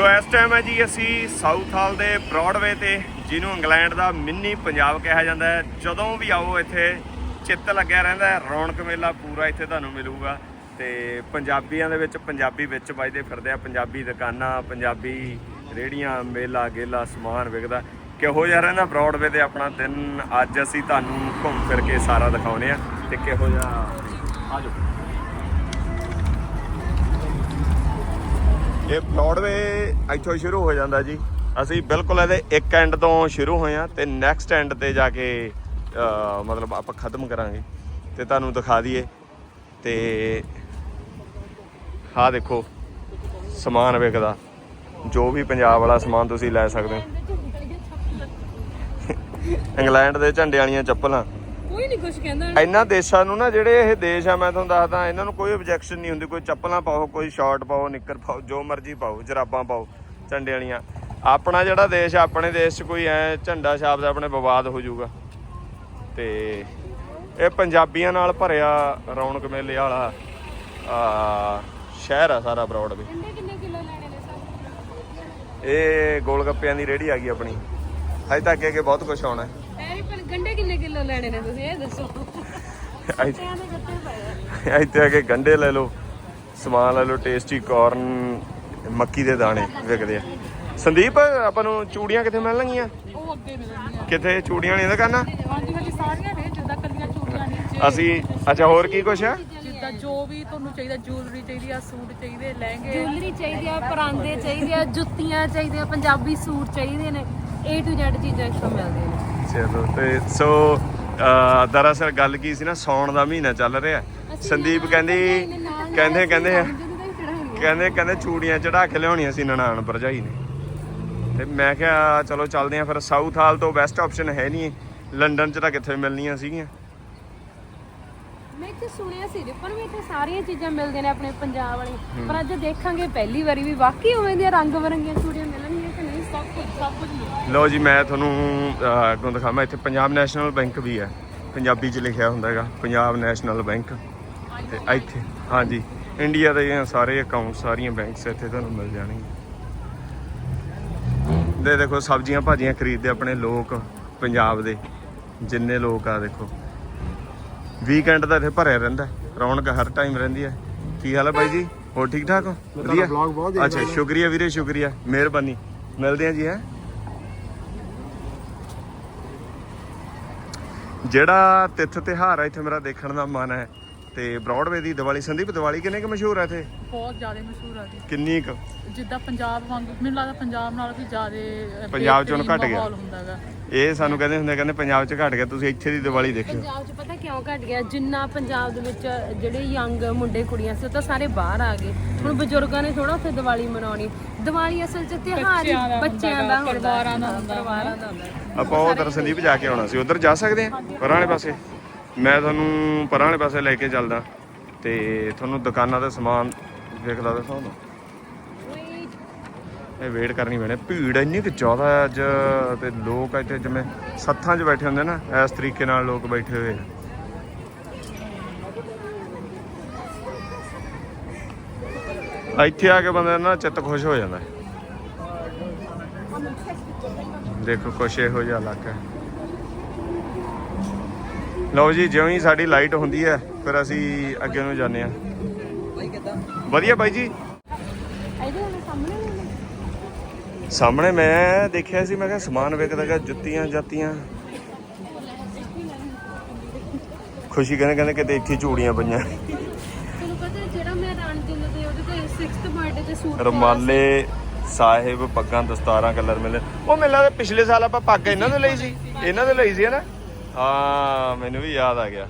ਸੋ ਇਸ ਟਾਈਮ ਹੈ ਜੀ ਅਸੀਂ ਸਾਊਥ ਹਾਲ ਦੇ ਬ੍ਰੌਡਵੇ ਤੇ, ਜਿਹਨੂੰ ਇੰਗਲੈਂਡ ਦਾ ਮਿੰਨੀ ਪੰਜਾਬ ਕਿਹਾ ਜਾਂਦਾ ਹੈ। ਜਦੋਂ ਵੀ ਆਓ ਇੱਥੇ, ਚਿੱਤ ਲੱਗਿਆ ਰਹਿੰਦਾ ਹੈ, ਰੌਣਕ ਮੇਲਾ ਪੂਰਾ ਇੱਥੇ ਤੁਹਾਨੂੰ ਮਿਲੂਗਾ। ਤੇ ਪੰਜਾਬੀਆਂ ਦੇ ਵਿੱਚ, ਪੰਜਾਬੀ ਵਿੱਚ ਵੱਜਦੇ ਫਿਰਦੇ ਆ, ਪੰਜਾਬੀ ਦੁਕਾਨਾਂ, ਪੰਜਾਬੀ ਰੇੜੀਆਂ ਮੇਲਾ, ਗੇਲਾ, ਸਮਾਨ ਵਿਕਦਾ। ਕਿਹੋ ਜਿਹਾ ਰਹਿੰਦਾ ਬ੍ਰੌਡਵੇ ਤੇ ਆਪਣਾ ਦਿਨ? ਅੱਜ ਅਸੀਂ ਤੁਹਾਨੂੰ ਘੁੰਮ ਫਿਰ ਕੇ ਸਾਰਾ ਦਿਖਾਉਨੇ ਆ ਤੇ ਕਿਹੋ ਜਿਹਾ ਆ ਇਹ ਬ੍ਰੌਡਵੇ ਇੱਥੋਂ ਸ਼ੁਰੂ ਹੋ ਜਾਂਦਾ ਜੀ। ਅਸੀਂ ਬਿਲਕੁਲ ਇਹਦੇ ਇੱਕ ਐਂਡ ਤੋਂ ਸ਼ੁਰੂ ਹੋਏ ਆ ਤੇ ਨੈਕਸਟ ਐਂਡ ਤੇ ਜਾ ਕੇ ਮਤਲਬ ਆਪਾਂ ਖਤਮ ਕਰਾਂਗੇ। ਤੇ ਤੁਹਾਨੂੰ ਦਿਖਾ ਦਈਏ। ਤੇ ਆਹ ਦੇਖੋ, ਸਮਾਨ ਵਿਕਦਾ। ਜੋ ਵੀ ਪੰਜਾਬ ਵਾਲਾ ਸਮਾਨ ਤੁਸੀਂ ਲੈ ਸਕਦੇ ਹੋ। ਇੰਗਲੈਂਡ ਦੇ ਝੰਡੇ ਵਾਲੀਆਂ ਚੱਪਲਾਂ। ਕੋਈ ਨਹੀਂ ਕੁਝ ਕਹਿੰਦਾ। ਇਹਨਾਂ ਦੇਸ਼ਾਂ ਨੂੰ ਨਾ ਜਿਹੜੇ ਇਹ ਦੇਸ਼ ਆ ਮੈਂ ਤੁਹਾਨੂੰ ਦੱਸਦਾ ਇਹਨਾਂ ਨੂੰ ਕੋਈ ਆਬਜੈਕਸ਼ਨ ਨਹੀਂ ਹੁੰਦੀ ਕੋਈ ਚੱਪਲਾਂ ਪਾਓ ਕੋਈ ਸ਼ਾਰਟ ਪਾਓ ਨਿੱਕਰ ਪਾਓ ਜੋ ਮਰਜ਼ੀ ਪਾਓ ਜਰਾਬਾਂ ਪਾਓ ਝੰਡੇ ਵਾਲੀਆਂ। ਆਪਣਾ ਜਿਹੜਾ ਦੇਸ਼ ਆ ਆਪਣੇ ਦੇਸ਼ 'ਚ ਕੋਈ ਐ ਝੰਡਾ ਛਾਪਦਾ ਆਪਣੇ ਵਿਵਾਦ ਹੋ ਜਾਊਗਾ। ਤੇ ਇਹ ਪੰਜਾਬੀਆਂ ਨਾਲ ਭਰਿਆ ਰੌਣਕ ਮੇਲੇ ਵਾਲਾ ਆ ਸ਼ਹਿਰ ਆ ਸਾਰਾ ਬਰੋਡਵੇ ਕਿੰਨੇ ਕਿੰਨੇ ਕਿਲੋ ਲੈਣੇ ਨੇ ਸਰ? ਇਹ ਗੋਲ ਗੱਪਿਆਂ ਦੀ ਰੇੜੀ ਆ ਗਈ ਆਪਣੀ। ਹਜੇ ਤੱਕ ਅੱਗੇ ਅੱਗੇ ਬਹੁਤ ਕੁਝ ਆਉਣਾ ਹੈ। ਐ ਪਰ ਗੰਡੇ ਕਿੰਨੇ ਕਿਲੋ ਲੈਣੇ ਨੇ ਤੁਸੀਂ ਇਹ ਦੱਸੋ। ਇੱਥੇ- ਆ। ਆ ਕੇ ਗੰਡੇ ਲੈ ਲਓ ਸਮਾਨ ਲੈ ਲਓ ਟੇਸਟੀ ਕਾਰਨ ਮੱਕੀ ਦੇ ਦਾਣੇ ਵਿਕਦੇ ਆ। ਸੰਦੀਪ ਆਪਾਂ ਨੂੰ ਚੂੜੀਆਂ ਕਿੱਥੇ ਮਿਲਣਗੀਆਂ ਉਹ ਅੱਗੇ ਮਿਲਣਗੀਆਂ ਕਿੱਥੇ ਚੂੜੀਆਂ ਨਹੀਂ ਦੁਕਾਨਾਂ? ਹਾਂਜੀ ਹਾਂਜੀ ਸਾਰੀਆਂ ਨੇ ਜਿੱਦਾਂ ਕੱਲੀਆਂ ਚੂੜੀਆਂ ਨੇ ਜੇ- ਅਸੀਂ ਅੱਛਾ ਹੋਰ ਕੀ ਕੁਛ ਆ? ਜਿੱਦਾਂ ਜੋ ਵੀ ਤੁਹਾਨੂੰ ਚਾਹੀਦਾ ਜੁਐਲਰੀ ਚਾਹੀਦੀ ਆ ਸੂਟ ਚਾਹੀਦੇ ਲਹਿੰਗੇ। ਜੁਐਲਰੀ ਚਾਹੀਦੀ ਆ ਪਰਾਂਦੇ ਚਾਹੀਦੇ ਆ ਜੁੱਤੀਆਂ ਚਾਹੀਦੀਆਂ ਪੰਜਾਬੀ ਸੂਟ ਚਾਹੀਦੇ ਨੇ A to Z ਚੀਜ਼ਾਂ ਇੱਥੋਂ ਮਿਲਦੀਆਂ ਨੇ। ਚਲੋ ਤੇ ਸੋ ਦਰਅਸਲ ਗੱਲ ਕੀ ਸੀ ਨਾ ਸੌਣ ਦਾ ਮਹੀਨਾ ਚੱਲ ਰਿਹਾ। ਸੰਦੀਪ ਕਹਿੰਦੀ ਕਹਿੰਦੇ ਕਹਿੰਦੇ ਕਹਿੰਦੇ ਕਹਿੰਦੇ ਚੂੜੀਆਂ ਚੜਾ ਕੇ ਲਿਆਉਣੀਆਂ ਸੀ ਨਨਾਣ ਭਰਜਾਈ ਨੇ। ਤੇ ਮੈਂ ਕਿਹਾ ਚਲੋ ਚੱਲਦੇ ਆਂ ਫਿਰ। ਸਾਊਥ ਹਾਲ ਤੋਂ ਬੈਸਟ ਆਪਸ਼ਨ ਹੈ ਨਹੀਂ ਲੰਡਨ ਚ ਤਾਂ ਕਿੱਥੇ ਮਿਲਣੀਆਂ ਸੀਗੀਆਂ। ਮੈਂ ਇੱਥੇ ਸੁਣਿਆ ਸੀ ਰਿਪਨ ਵੀ ਇੱਥੇ ਸਾਰੀਆਂ ਚੀਜ਼ਾਂ ਮਿਲਦੀਆਂ ਨੇ ਆਪਣੇ ਪੰਜਾਬ ਵਾਲੀ। ਪਰ ਅੱਜ ਦੇਖਾਂਗੇ ਪਹਿਲੀ ਵਾਰੀ ਵੀ ਵਾਕਈ ਉਵੇਂ ਦੀਆਂ ਰੰਗ ਬਰੰਗੀਆਂ ਚੂੜੀਆਂ ਕਿ ਸਭ ਕੁਝ ਸਭ ਕੁਝ ਮਿਲਦਾ ਲਓ ਜੀ ਮੈਂ ਤੁਹਾਨੂੰ ਅਹ, ਅੱਗੋਂ ਦਿਖਾਵਾਂ ਇੱਥੇ ਪੰਜਾਬ ਨੈਸ਼ਨਲ ਬੈਂਕ ਵੀ ਹੈ। ਪੰਜਾਬੀ 'ਚ ਲਿਖਿਆ ਹੁੰਦਾ ਹੈਗਾ ਪੰਜਾਬ ਨੈਸ਼ਨਲ ਬੈਂਕ। ਤੇ ਇੱਥੇ ਹਾਂਜੀ ਇੰਡੀਆ ਦੇ ਇਹ ਸਾਰੇ ਅਕਾਊਂਟ ਸਾਰੀਆਂ ਬੈਂਕਸ ਇੱਥੇ ਤੁਹਾਨੂੰ ਮਿਲ ਜਾਣਗੀਆਂ। ਦੇ ਦੇਖੋ ਸਬਜ਼ੀਆਂ ਭਾਜੀਆਂ ਖਰੀਦਦੇ ਆਪਣੇ ਲੋਕ ਪੰਜਾਬ ਦੇ ਜਿੰਨੇ ਲੋਕ ਆ ਦੇਖੋ। ਵੀਕਐਂਡ ਦਾ ਇੱਥੇ ਭਰਿਆ ਰਹਿੰਦਾ ਹੈ। ਰੌਣਕ ਹਰ ਟਾਈਮ ਰਹਿੰਦੀ ਹੈ। ਕੀ ਹਾਲ ਹੈ ਬਾਈ ਜੀ? ਹੋਰ ਠੀਕ ਠਾਕ ਹੋ ਵਧੀਆ? vlog ਬਹੁਤ ਦੇਖਦਾ ਅੱਛਾ ਸ਼ੁਕਰੀਆ ਵੀਰੇ ਸ਼ੁਕਰੀਆ। ਮਿਹਰਬਾਨੀ। ਮਿਲਦੇ ਆ ਜੀ ਹੈ। ਜਿਹੜਾ ਤਿੱਥ ਤਿਹਾਰ ਹੈ ਇੱਥੇ ਮੇਰਾ ਦੇਖਣ ਦਾ ਮਨ ਹੈ। ਤੇ ਬ੍ਰੌਡਵੇ ਦੀ ਦੀਵਾਲੀ ਸੰਦੀਪ ਦੀਵਾਲੀ ਕਿੰਨੇ ਕੁ ਮਸ਼ਹੂਰ ਹੈ ਇੱਥੇ? ਬਹੁਤ ਜ਼ਿਆਦਾ ਮਸ਼ਹੂਰ ਆ ਜੀ। ਕਿੰਨੀ ਕੁ? ਜਿੱਦਾਂ ਪੰਜਾਬ ਵਾਂਗੂ ਮੈਨੂੰ ਲੱਗਦਾ ਪੰਜਾਬ ਨਾਲ ਵੀ ਜ਼ਿਆਦਾ ਪੰਜਾਬ 'ਚੋਂ ਘੱਟ ਗਿਆ। ਮਾਹੌਲ ਹੁੰਦਾ ਹੈਗਾ। ਇਹ ਸਾਨੂੰ ਕਹਿੰਦੇ ਹੁੰਦੇ ਕਹਿੰਦੇ ਪੰਜਾਬ 'ਚ ਘਟ ਗਿਆ ਤੁਸੀਂ ਇੱਥੇ ਦੀ ਦੀਵਾਲੀ ਦੇਖਿਓ। ਪੰਜਾਬ 'ਚ ਪਤਾ ਕਿਉਂ ਘਟ ਗਿਆ? ਜਿੰਨਾ ਪੰਜਾਬ ਦੇ ਵਿੱਚ ਜਿਹੜੇ ਯੰਗ ਮੁੰਡੇ ਕੁੜੀਆਂ ਸੀ ਉਹ ਤਾਂ ਸਾਰੇ ਬਾਹਰ ਆ ਗਏ। ਹੁਣ ਬਜ਼ੁਰਗਾਂ ਨੇ ਥੋੜਾ ਉੱਥੇ ਦੀਵਾਲੀ ਮਨਾਉਣੀ। ਦੀਵਾਲੀ ਅਸਲ 'ਚ ਤਿਉਹਾਰ ਹੀ ਬੱਚਿਆਂ ਦਾ ਪਰਿਵਾਰਾਂ ਦਾ ਹੁੰਦਾ ਪਰਿਵਾਰਾਂ ਦਾ ਹੁੰਦਾ। ਆਪਾਂ ਉਧਰ ਸੰਦੀਪ ਜਾ ਕੇ ਆਉਣਾ ਸੀ। ਉਧਰ ਜਾ ਸਕਦੇ ਆ? ਪਰਾਂ ਵਾਲੇ ਪਾਸੇ? ਮੈਂ ਤੁਹਾਨੂੰ ਪਰਾਂ ਵਾਲੇ ਪਾਸੇ ਲੈ ਕੇ ਚੱਲਦਾ। ਤੇ ਤੁਹਾਨੂੰ ਦੁਕਾਨਾਂ ਦਾ ਸਮਾਨ ਵੇਖਦਾ ਦਿਖਾਉਂਦਾ। ਇਹ ਵੇਟ ਕਰਨੀ ਪੈਣੀ। ਭੀੜ ਇੰਨੀ ਕਿ ਜ਼ਿਆਦਾ ਅੱਜ ਤੇ ਲੋਕ ਇੱਥੇ ਜਿਵੇਂ ਸੱਥਾਂ 'ਚ ਬੈਠੇ ਹੁੰਦੇ ਨਾ, ਇਸ ਤਰੀਕੇ ਨਾਲ ਲੋਕ ਬੈਠੇ ਹੋਏ ਆ। ਇੱਥੇ ਆ ਕੇ ਬੰਦੇ ਨਾ ਚਿੱਤ ਖੁਸ਼ ਹੋ ਜਾਂਦਾ। ਦੇਖੋ, ਕੁਛ ਇਹੋ ਜਿਹਾ ਇਲਾਕਾ ਲਓ ਜੀ ਜਿਵੇਂ ਹੀ ਸਾਡੀ ਲਾਈਟ ਹੁੰਦੀ ਹੈ, ਫਿਰ ਅਸੀਂ ਅੱਗੇ ਨੂੰ ਜਾਂਦੇ ਹਾਂ। ਵਧੀਆ ਬਾਈ ਜੀ ਇਹਦੇ ਨਾਲ ਸਾਹਮਣੇ ਵੀ ਸਾਹਮਣੇ ਮੈਂ ਦੇਖਿਆ ਸੀ ਮੈਂ ਕਿਹਾ ਸਮਾਨ ਵਿਕਦਾ ਹੈਗਾ ਜੁੱਤੀਆਂ ਜਾਤੀਆਂ। ਖੁਸ਼ੀ ਕਹਿੰਦੇ ਕਹਿੰਦੇ ਕਿਤੇ ਇੱਥੇ ਚੂੜੀਆਂ ਪਈਆਂ। ਤੁਹਾਨੂੰ ਪਤਾ ਜਿਹੜਾ ਮੈਂ ਰਣਜਿੰਦ ਦੇ ਉਹਦੇ ਤੇ 6th ਬਰਥਡੇ ਤੇ ਸੂਟ ਰਮਾਲੇ ਸਾਹਿਬ ਪੱਗਾਂ ਦਸਤਾਰਾਂ ਕਲਰ ਮਿਲੇ। ਉਹ ਮੈਨੂੰ ਲੱਗਦਾ ਪਿਛਲੇ ਸਾਲ ਆਪਾਂ ਪੱਗ ਇਹਨਾਂ ਦੇ ਲਈ ਸੀ। ਇਹਨਾਂ ਦੇ ਲਈ ਸੀ ਹਨਾ ਹਾਂ ਮੈਨੂੰ ਵੀ ਯਾਦ ਆ ਗਿਆ।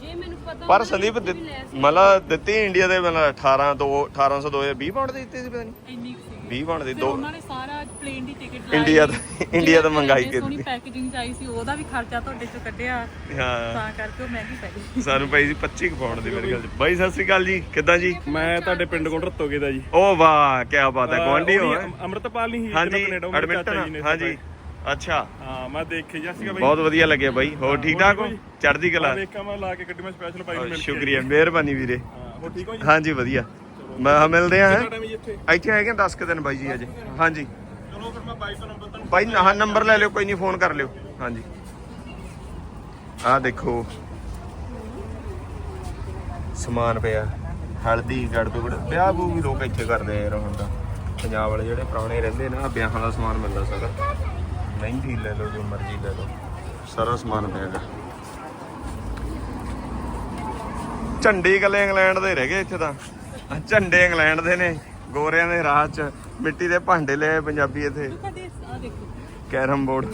ਜੇ ਮੈਨੂੰ ਪਤਾ ਪਰ ਸੰਦੀਪ ਵੀ ਲੈ ਸੀ। ਮਤਲਬ ਦਿੱਤੀ ਇੰਡੀਆ ਦੇ ਮਤਲਬ 18 ਤੋਂ 1800 2020 ਪਾਉਂਡ ਦੇ ਦਿੱਤੇ ਸੀ ਪਤਾ ਨਹੀਂ। ਇੰਨੀ 20 ਪਾਉਂਡ ਦੇ ਉਹਨਾਂ ਨੇ ਸਾਰਾ ਪਲੇਨ ਦੀ ਟਿਕਟ ਇੰਡੀਆ ਦਾ ਇੰਡੀਆ ਦਾ ਮੰਗਾਈ ਕੇ ਸੋਨੀ ਦਿੱਤੀ ਪੈਕੇਜਿੰਗ ਚ ਆਈ ਸੀ ਉਹਦਾ ਵੀ ਖਰਚਾ ਤੁਹਾਡੇ ਚੋਂ ਕੱਢਿਆ। ਹਾਂ। ਤਾਂ ਕਰਕੇ ਉਹ ਮਹਿੰਗੀ ਪੈ ਗਈ। ਸਾਨੂੰ ਪਈ ਸੀ 25 ਕੁ ਪਾਉਂਡ ਦੀ ਮੇਰੇ ਖਿਆਲ ਚ। ਬਾਈ ਸਤਿ ਸ੍ਰੀ ਅਕਾਲ ਜੀ। ਕਿੱਦਾਂ ਜੀ? ਮੈਂ ਤੁਹਾਡੇ ਪਿੰਡ ਕੋਲ ਰਤੋਗੇ ਦਾ ਜੀ। ਓ ਵਾਹ ਕੀ ਬਾਤ ਹੈ। ਗਵਾਂਢੀ ਹੋ ਹੈਂ? ਅਮਰਤਪਾਲ ਨਹੀਂ ਸੀ ਹਾਂਜੀ ਐਡਮਿੰਟਨ ਹਾਂਜੀ। ਅੱਛਾ। ਹਾਂ ਮੈਂ ਦੇਖੇ ਜਾ ਸੀਗਾ ਬਾਈ। ਬਹੁਤ ਵਧੀਆ ਲੱਗਿਆ ਬਾਈ। ਹੋਰ ਠੀਕ ਠਾਕ ਹੋ। ਚੜ੍ਹਦੀ ਕਲਾ? ਮੈਂ ਦੇਖਿਆ ਮੈਂ ਲਾ ਕੇ ਗੱਡੀ ਮੈਂ ਸਪੈਸ਼ਲ ਬਾਈ ਨੂੰ ਮਿਲ ਕੇ ਸ਼ੁਕਰੀਆ ਮਿਹਰਬਾਨੀ ਵੀਰੇ। ਹਾਂ ਹੋਰ ਠੀਕ ਹੋ ਜੀ? ਹਾਂਜੀ ਵਧੀਆ। ਮੈਂ ਕਿਹਾ ਮਿਲਦੇ ਆ ਹੈਂ। ਟਾਈਮ ਜੀ ਇੱਥੇ? ਇੱਥੇ ਹੈਗੇ 10 ਕੁ ਦਿਨ ਬਾਈ ਜੀ ਅਜੇ ਹਾਂਜੀ। ਚਲੋ ਫਿਰ ਮੈਂ ਬਾਈ ਤੋਂ ਨੰਬਰ ਤੁਹਾਨੂੰ ਬਾਈ ਹਾਂ ਨੰਬਰ ਲੈ ਲਿਓ ਕੋਈ ਨਹੀਂ ਫੋਨ ਕਰ ਲਿਓ। ਹਾਂਜੀ। ਆਹ ਦੇਖੋ। ਸਮਾਨ ਪਿਆ। ਹਲਦੀ ਗੜਬੜ। ਗੁੜ ਵਿਆਹ ਬੂ ਵੀ ਲੋਕ ਇੱਥੇ ਕਰਦੇ ਆ ਯਾਰ ਹੁਣ ਤਾਂ ਪੰਜਾਬ ਵਾਲੇ ਜਿਹੜੇ ਪੁਰਾਣੇ ਰਹਿੰਦੇ ਨੇ ਆਹ ਵਿਆਹਾਂ ਦਾ ਸਮਾਨ ਮਿਲਦਾ ਸਾਰਾ। ਮਹਿੰਦੀ ਲੈ ਲਓ ਜੋ ਮਰਜ਼ੀ ਲੈ ਲਓ। ਸਾਰਾ ਸਮਾਨ ਪਿਆਗਾ ਝੰਡੇ ਇਕੱਲੇ ਇੰਗਲੈਂਡ ਦੇ ਰਹਿ ਗਏ ਇੱਥੇ ਤਾਂ। ਝੰਡੇ ਇੰਗਲੈਂਡ ਦੇ ਨੇ ਗੋਰਿਆਂ ਦੇ ਰਾਹ 'ਚ ਮਿੱਟੀ ਦੇ ਭਾਂਡੇ ਲਏ ਪੰਜਾਬੀ ਇੱਥੇ। ਆ ਦੇਖੋ। Carrom board.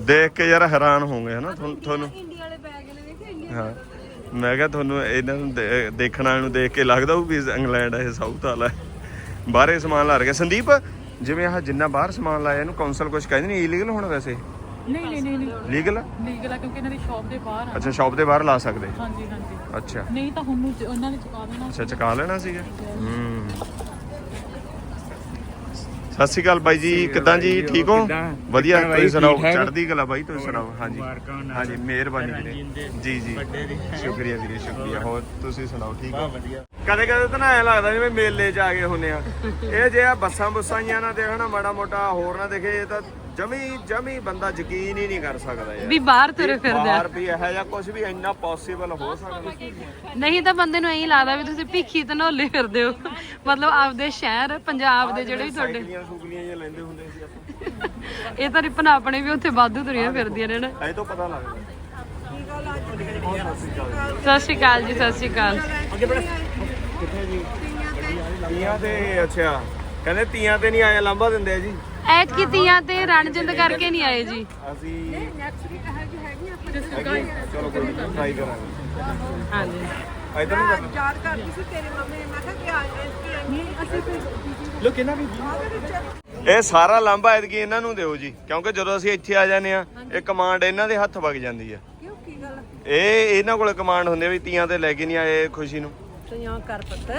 ਦੇਖ ਕੇ ਯਾਰ ਹੈਰਾਨ ਹੋਗੇ ਹਨਾ? ਤੁਹਾਨੂੰ ਤੁਹਾਨੂੰ ਇੰਡੀਆ ਵਾਲੇ ਬੈਗ ਨੇ ਵੇਖਿਆ ਇੰਡੀਆ ਹਾਂ। ਮੈਂ ਕਿਹਾ ਤੁਹਾਨੂੰ ਇਹਨਾਂ ਨੂੰ ਦੇਖਣ ਵਾਲੇ ਨੂੰ ਦੇਖ ਕੇ ਲੱਗਦਾ ਉਹ ਵੀ ਇੰਗਲੈਂਡ ਹੈ ਸਾਊਥ ਵਾਲਾ। ਹੈ। ਬਾਹਰੇ ਸਮਾਨ ਲਾ ਰਿਹਾ ਸੰਦੀਪ ਜਿਵੇਂ ਆਹ ਜਿੰਨਾ ਬਾਹਰ ਸਮਾਨ ਲਾਇਆ ਇਹਨੂੰ ਕੌਂਸਲ ਕੁਝ ਕਹਿੰਦੇ ਨਹੀਂ ਇਲੀਗਲ ਹੋਣਾ ਵੈਸੇ? ਨਹੀਂ ਨਹੀਂ ਨਹੀਂ ਨਹੀਂ। ਲੀਗਲ ਲੀਗਲ ਆ ਕਿਉਂਕਿ ਇਹਨਾਂ ਦੀ ਸ਼ਾਪ ਦੇ ਬਾਹਰ ਆ। ਅੱਛਾ ਸ਼ਾਪ ਦੇ ਬਾਹਰ ਲਾ ਸਕਦੇ? ਹਾਂਜੀ ਹਾਂਜੀ। ਅੱਛਾ। ਨਹੀਂ ਤਾਂ ਹੁਣ ਨੂੰ ਚ- ਉਹਨਾਂ ਨੇ ਚੁਕਾ ਦੇਣਾ। ਅੱਛਾ ਚਕਾ ਲੈਣਾ ਸੀਗਾ। ਹੂੰ। ਸਤਿ ਸ਼੍ਰੀ ਅਕਾਲ ਬਾਈ ਜੀ ਕਿੱਦਾਂ ਜੀ? ਠੀਕ ਹੋ? ਵਧੀਆ ਤੁਸੀਂ ਸੁਣਾਓ? ਚੜ੍ਹਦੀ ਕਲਾ ਬਾਈ ਤੁਸੀਂ ਸੁਣਾਓ? ਹਾਂਜੀ। ਹਾਂਜੀ ਮਿਹਰਬਾਨੀ ਵੀਰੇ। ਜੀ ਜੀ। ਸ਼ੁਕਰੀਆ ਵੀਰੇ ਸ਼ੁਕਰੀਆ। ਹੋਰ। ਤੁਸੀਂ ਸੁਣਾਓ ਠੀਕ ਹੋ? ਕਦੇ ਕਦੇ ਤਾਂ ਨਾ ਐ ਲੱਗਦਾ ਜਿਵੇਂ ਮੇਲੇ 'ਚ ਆ ਗਏ ਹੁੰਨੇ ਆ। ਇਹ ਜੇ ਆ ਬੱਸਾਂ ਬੁੱਸਾਂ ਜਾਂ ਨਾ ਦੇਖਣਾ ਮਾੜਾ ਮੋਟਾ ਹੋਰ ਨਾ ਦੇਖੇ ਇਹ ਤਾਂ ਜਮੀ ਜਮੀ ਬੰਦਾ ਯਕੀਨ ਹੀ ਨਹੀਂ ਕਰ ਸਕਦਾ ਯਾਰ। ਵੀ ਬਾਹਰ ਤੁਰੇ ਫਿਰਦੇ ਆ। ਬਾਹਰ ਵੀ ਇਹੋ ਜਿਹਾ ਕੁਝ ਵੀ ਇੰਨਾ ਪੋਸੀਬਲ ਹੋ ਸਕਦਾ ਨਹੀਂ ਤਾਂ ਬੰਦੇ ਨੂੰ ਐਂ ਲੱਗਦਾ ਵੀ ਤੁਸੀਂ ਭਿੱਖੀ ਧਨੋਲੇ ਫਿਰਦੇ ਹੋ। ਮਤਲਬ ਆਪਦੇ ਸ਼ਹਿਰ ਪੰਜਾਬ ਦੇ ਜਿਹੜੇ ਵੀ ਤੁਹਾਡੇ। ਸਾਈਕਲੀਆਂ ਸੂਕਲੀਆਂ ਜਿਹਾ ਲੈਂਦੇ ਹੁੰਦੇ ਸੀ ਆਪਾਂ। ਇਹ ਤਾਂ ਰਿਪਨ ਆਪਣੇ ਵੀ ਉੱਥੇ ਵਾਧੂ ਤੁਰੀਆਂ ਫਿਰਦੀਆਂ ਨੇ ਨਾ। ਐ ਤੋਂ ਪਤਾ ਲੱਗਦਾ। ਸਤਿ ਸ਼੍ਰੀ ਅਕਾਲ ਜੀ। ਸਤਿ ਸ਼੍ਰੀ ਅਕਾਲ ਤੀਆਂ ਤੇ ਅੱਛਾ। ਕਹਿੰਦੇ ਤੀਆਂ ਤੇ ਨਹੀਂ ਆਏ ਲਾਂਭਾ ਦਿੰਦੇ ਆ ਜੀ। ਐਤਕੀ ਤੀਆਂ ਤੇ ਰਣਜਿੰਦ ਕਰਕੇ ਨਹੀਂ ਆਏ ਜੀ। ਅਸੀਂ ਚਲੋ ਕੋਈ ਨਹੀਂ ਟਰਾਈ ਕਰਾਂਗੇ। ਹਾਂਜੀ। ਇਧਰ ਨੂੰ ਕਰਨਾ ਯਾਦ ਕਰਦੀ ਸੀ ਤੇਰੇ ਮੰਮੀ ਨੇ ਮੈਂ ਕਿਹਾ ਕਿ ਆ ਨਹੀਂ ਅਸੀਂ ਫਿਰ ਲੋ ਕਿੰਨਾ ਵੀ ਇਹ ਸਾਰਾ ਲਾਂਭਾ ਐਤਕੀ ਇਹਨਾਂ ਨੂੰ ਦਿਓ ਜੀ ਕਿਉਂਕਿ ਜਦੋਂ ਅਸੀਂ ਇੱਥੇ ਆ ਜਾਂਦੇ ਆ ਇਹ ਕਮਾਂਡ ਇਹਨਾਂ ਦੇ ਹੱਥ ਵਗ ਜਾਂਦੀ ਆ। ਕਿਉਂ ਕੀ ਗੱਲ ਇਹ ਇਹਨਾਂ ਕੋਲ ਕਮਾਂਡ ਹੁੰਦੀ ਆ ਵੀ ਤੀਆਂ ਤੇ ਲੈ ਕੇ ਨਹੀਂ ਆਏ ਖੁਸ਼ੀ ਨੂੰ। ਤੂੰ ਯਾਂ ਕਰ ਪੁੱਤ।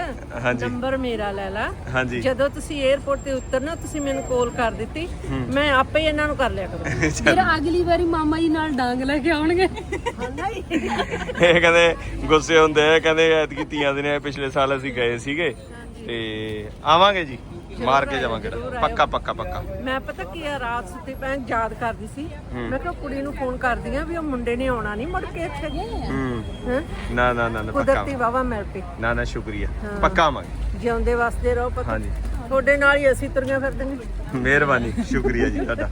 ਹਾਂਜੀ। ਨੰਬਰ ਮੇਰਾ ਲੈ ਲਾ। ਹਾਂਜੀ। ਜਦੋਂ ਤੁਸੀਂ 에어ਪੋਰਟ ਤੇ ਉਤਰਨਾ ਤੁਸੀਂ ਮੈਨੂੰ ਕਾਲ ਕਰ ਦਿੱਤੀ। ਮੈਂ ਆਪੇ ਹੀ ਇਹਨਾਂ ਨੂੰ ਕਰ ਲਿਆ ਕਰੂੰ ਫਿਰ ਅਗਲੀ ਵਾਰੀ ਮਾਮਾ ਜੀ ਨਾਲ ਡਾਂਗ ਲੈ ਕੇ ਆਉਣਗੇ। ਇਹ ਕਹਿੰਦੇ ਗੁੱਸੇ ਹੁੰਦੇ ਆ ਕਹਿੰਦੇ ਐਤਕੀ ਤੀਆਂ ਦੇ ਨੇ ਪਿਛਲੇ ਸਾਲ ਅਸੀਂ ਗਏ ਸੀਗੇ। ਤੇ ਆਵਾਂਗੇ ਜੀ ਮਾਰ ਕੇ ਜਾਵਾਂਗੇ। ਪੱਕਾ ਪੱਕਾ ਪੱਕਾ। ਮੈਂ ਪਤਾ ਕੀ ਆ ਰਾਤ ਸੁੱਤੀ ਪੈ ਯਾਦ ਕਰਦੀ ਸੀ। ਮੈਂ ਕਿਹਾ ਕੁੜੀ ਨੂੰ ਫੋਨ ਕਰਦੀ ਆ ਵੀ ਉਹ ਮੁੰਡੇ ਨੇ ਆਉਣਾ ਨਹੀਂ ਮੁੜ ਕੇ ਇੱਥੇ। ਹੂੰ। ਹੈਂ? ਨਾ ਨਾ ਨਾ ਨਾ ਪੱਕਾ ਕੁਦਰਤੀ ਵਾਵਾ ਮਿਲ ਪਈ। ਨਾ ਨਾ ਸ਼ੁਕਰੀਆ। ਪੱਕਾ ਆਵਾਂਗੇ। ਜਿਉਂਦੇ ਵਸਦੇ ਰਹੋ ਪਤਾ। ਹਾਂਜੀ। ਤੁਹਾਡੇ ਨਾਲ ਹੀ ਅਸੀਂ ਤੁਰੀਆਂ ਫਿਰਦੇ ਨੇ ਮਿਹਰਬਾਨੀ ਸ਼ੁਕਰੀਆ ਜੀ ਤੁਹਾਡਾ।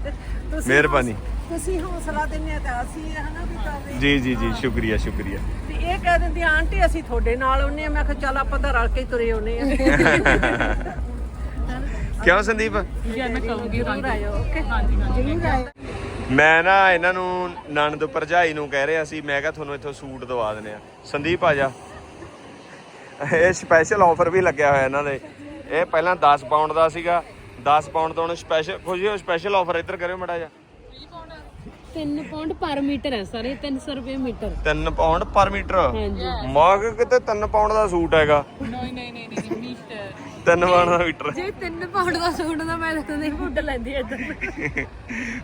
ਤੁਸੀਂ ਮਿਹਰਬਾਨੀ। ਤੁਸੀਂ ਹੌਸਲਾ ਦਿੰਦੇ ਆ ਤਾਂ ਅਸੀਂ ਹਨਾ ਵੀ ਕਰਦੇ ਜੀ ਜੀ ਜੀ ਸ਼ੁਕਰੀਆ ਸ਼ੁਕਰੀਆ। ਤੇ ਇਹ ਕਹਿ ਦਿੰਦੀ ਆ, ਆਂਟੀ ਅਸੀਂ ਤੁਹਾਡੇ ਨਾਲ ਆਉਨੇ ਆ ਮੈਂ ਕਿਹਾ ਚੱਲ ਆਪਾਂ ਤਾਂ ਰਲ ਕੇ ਹੀ ਤੁਰੇ ਆਉਨੇ ਆ ਕਿਉਂ ਸੰਦੀਪ? ਜੀ ਮੈਂ ਕਹੂੰਗੀ ਰੰਗ ਆਇਓ ਓਕੇ ਹਾਂਜੀ ਹਾਂਜੀ। ਮੈਂ ਨਾ ਇਹਨਾਂ ਨੂੰ ਨਣਦ ਭਰਜਾਈ ਨੂੰ ਕਹਿ ਰਿਹਾ ਸੀ ਮੈਂ ਕਿਹਾ ਤੁਹਾਨੂੰ ਇੱਥੋਂ ਸੂਟ ਦਵਾ ਦਿੰਦੇ ਆ ਸੰਦੀਪ ਆ ਜਾ। ਇਹ ਸਪੈਸ਼ਲ ਆਫਰ ਵੀ ਲੱਗਿਆ ਹੋਇਆ ਇਹਨਾਂ ਦੇ। ਇਹ ਪਹਿਲਾਂ 10 ਪਾਉਂਡ ਦਾ ਸੀਗਾ। 10 ਪਾਉਂਡ ਤੋਂ ਹੁਣ ਸਪੈਸ਼ਲ ਖੁਸ਼ੀ ਸਪੈਸ਼ਲ ਆਫਰ ਇੱਧਰ ਕਰਿਓ ਮੜਾ ਜਾ 3 ਪਾਉਂਡ ਪਰ ਮੀਟਰ ਹੈ ਸਾਰੇ 300 ਰੁਪਏ ਮੀਟਰ। 3 ਪਾਉਂਡ ਪਰ ਮੀਟਰ ਹਾਂਜੀ। ਮਗ ਕਿਤੇ 3 ਪਾਉਂਡ ਦਾ ਸੂਟ ਹੈਗਾ। ਨਹੀਂ ਨਹੀਂ ਨਹੀਂ ਨਹੀਂ ਮਿਸਟਰ 3 ਪਾਉਂਡ ਦਾ ਮੀਟਰ। ਜੇ 3 ਪਾਉਂਡ ਦਾ ਸੂਟ ਦਾ ਮੈਂ ਤਾਂ ਨਹੀਂ ਫੁੱਟ ਲੈਂਦੀ ਇੱਧਰ।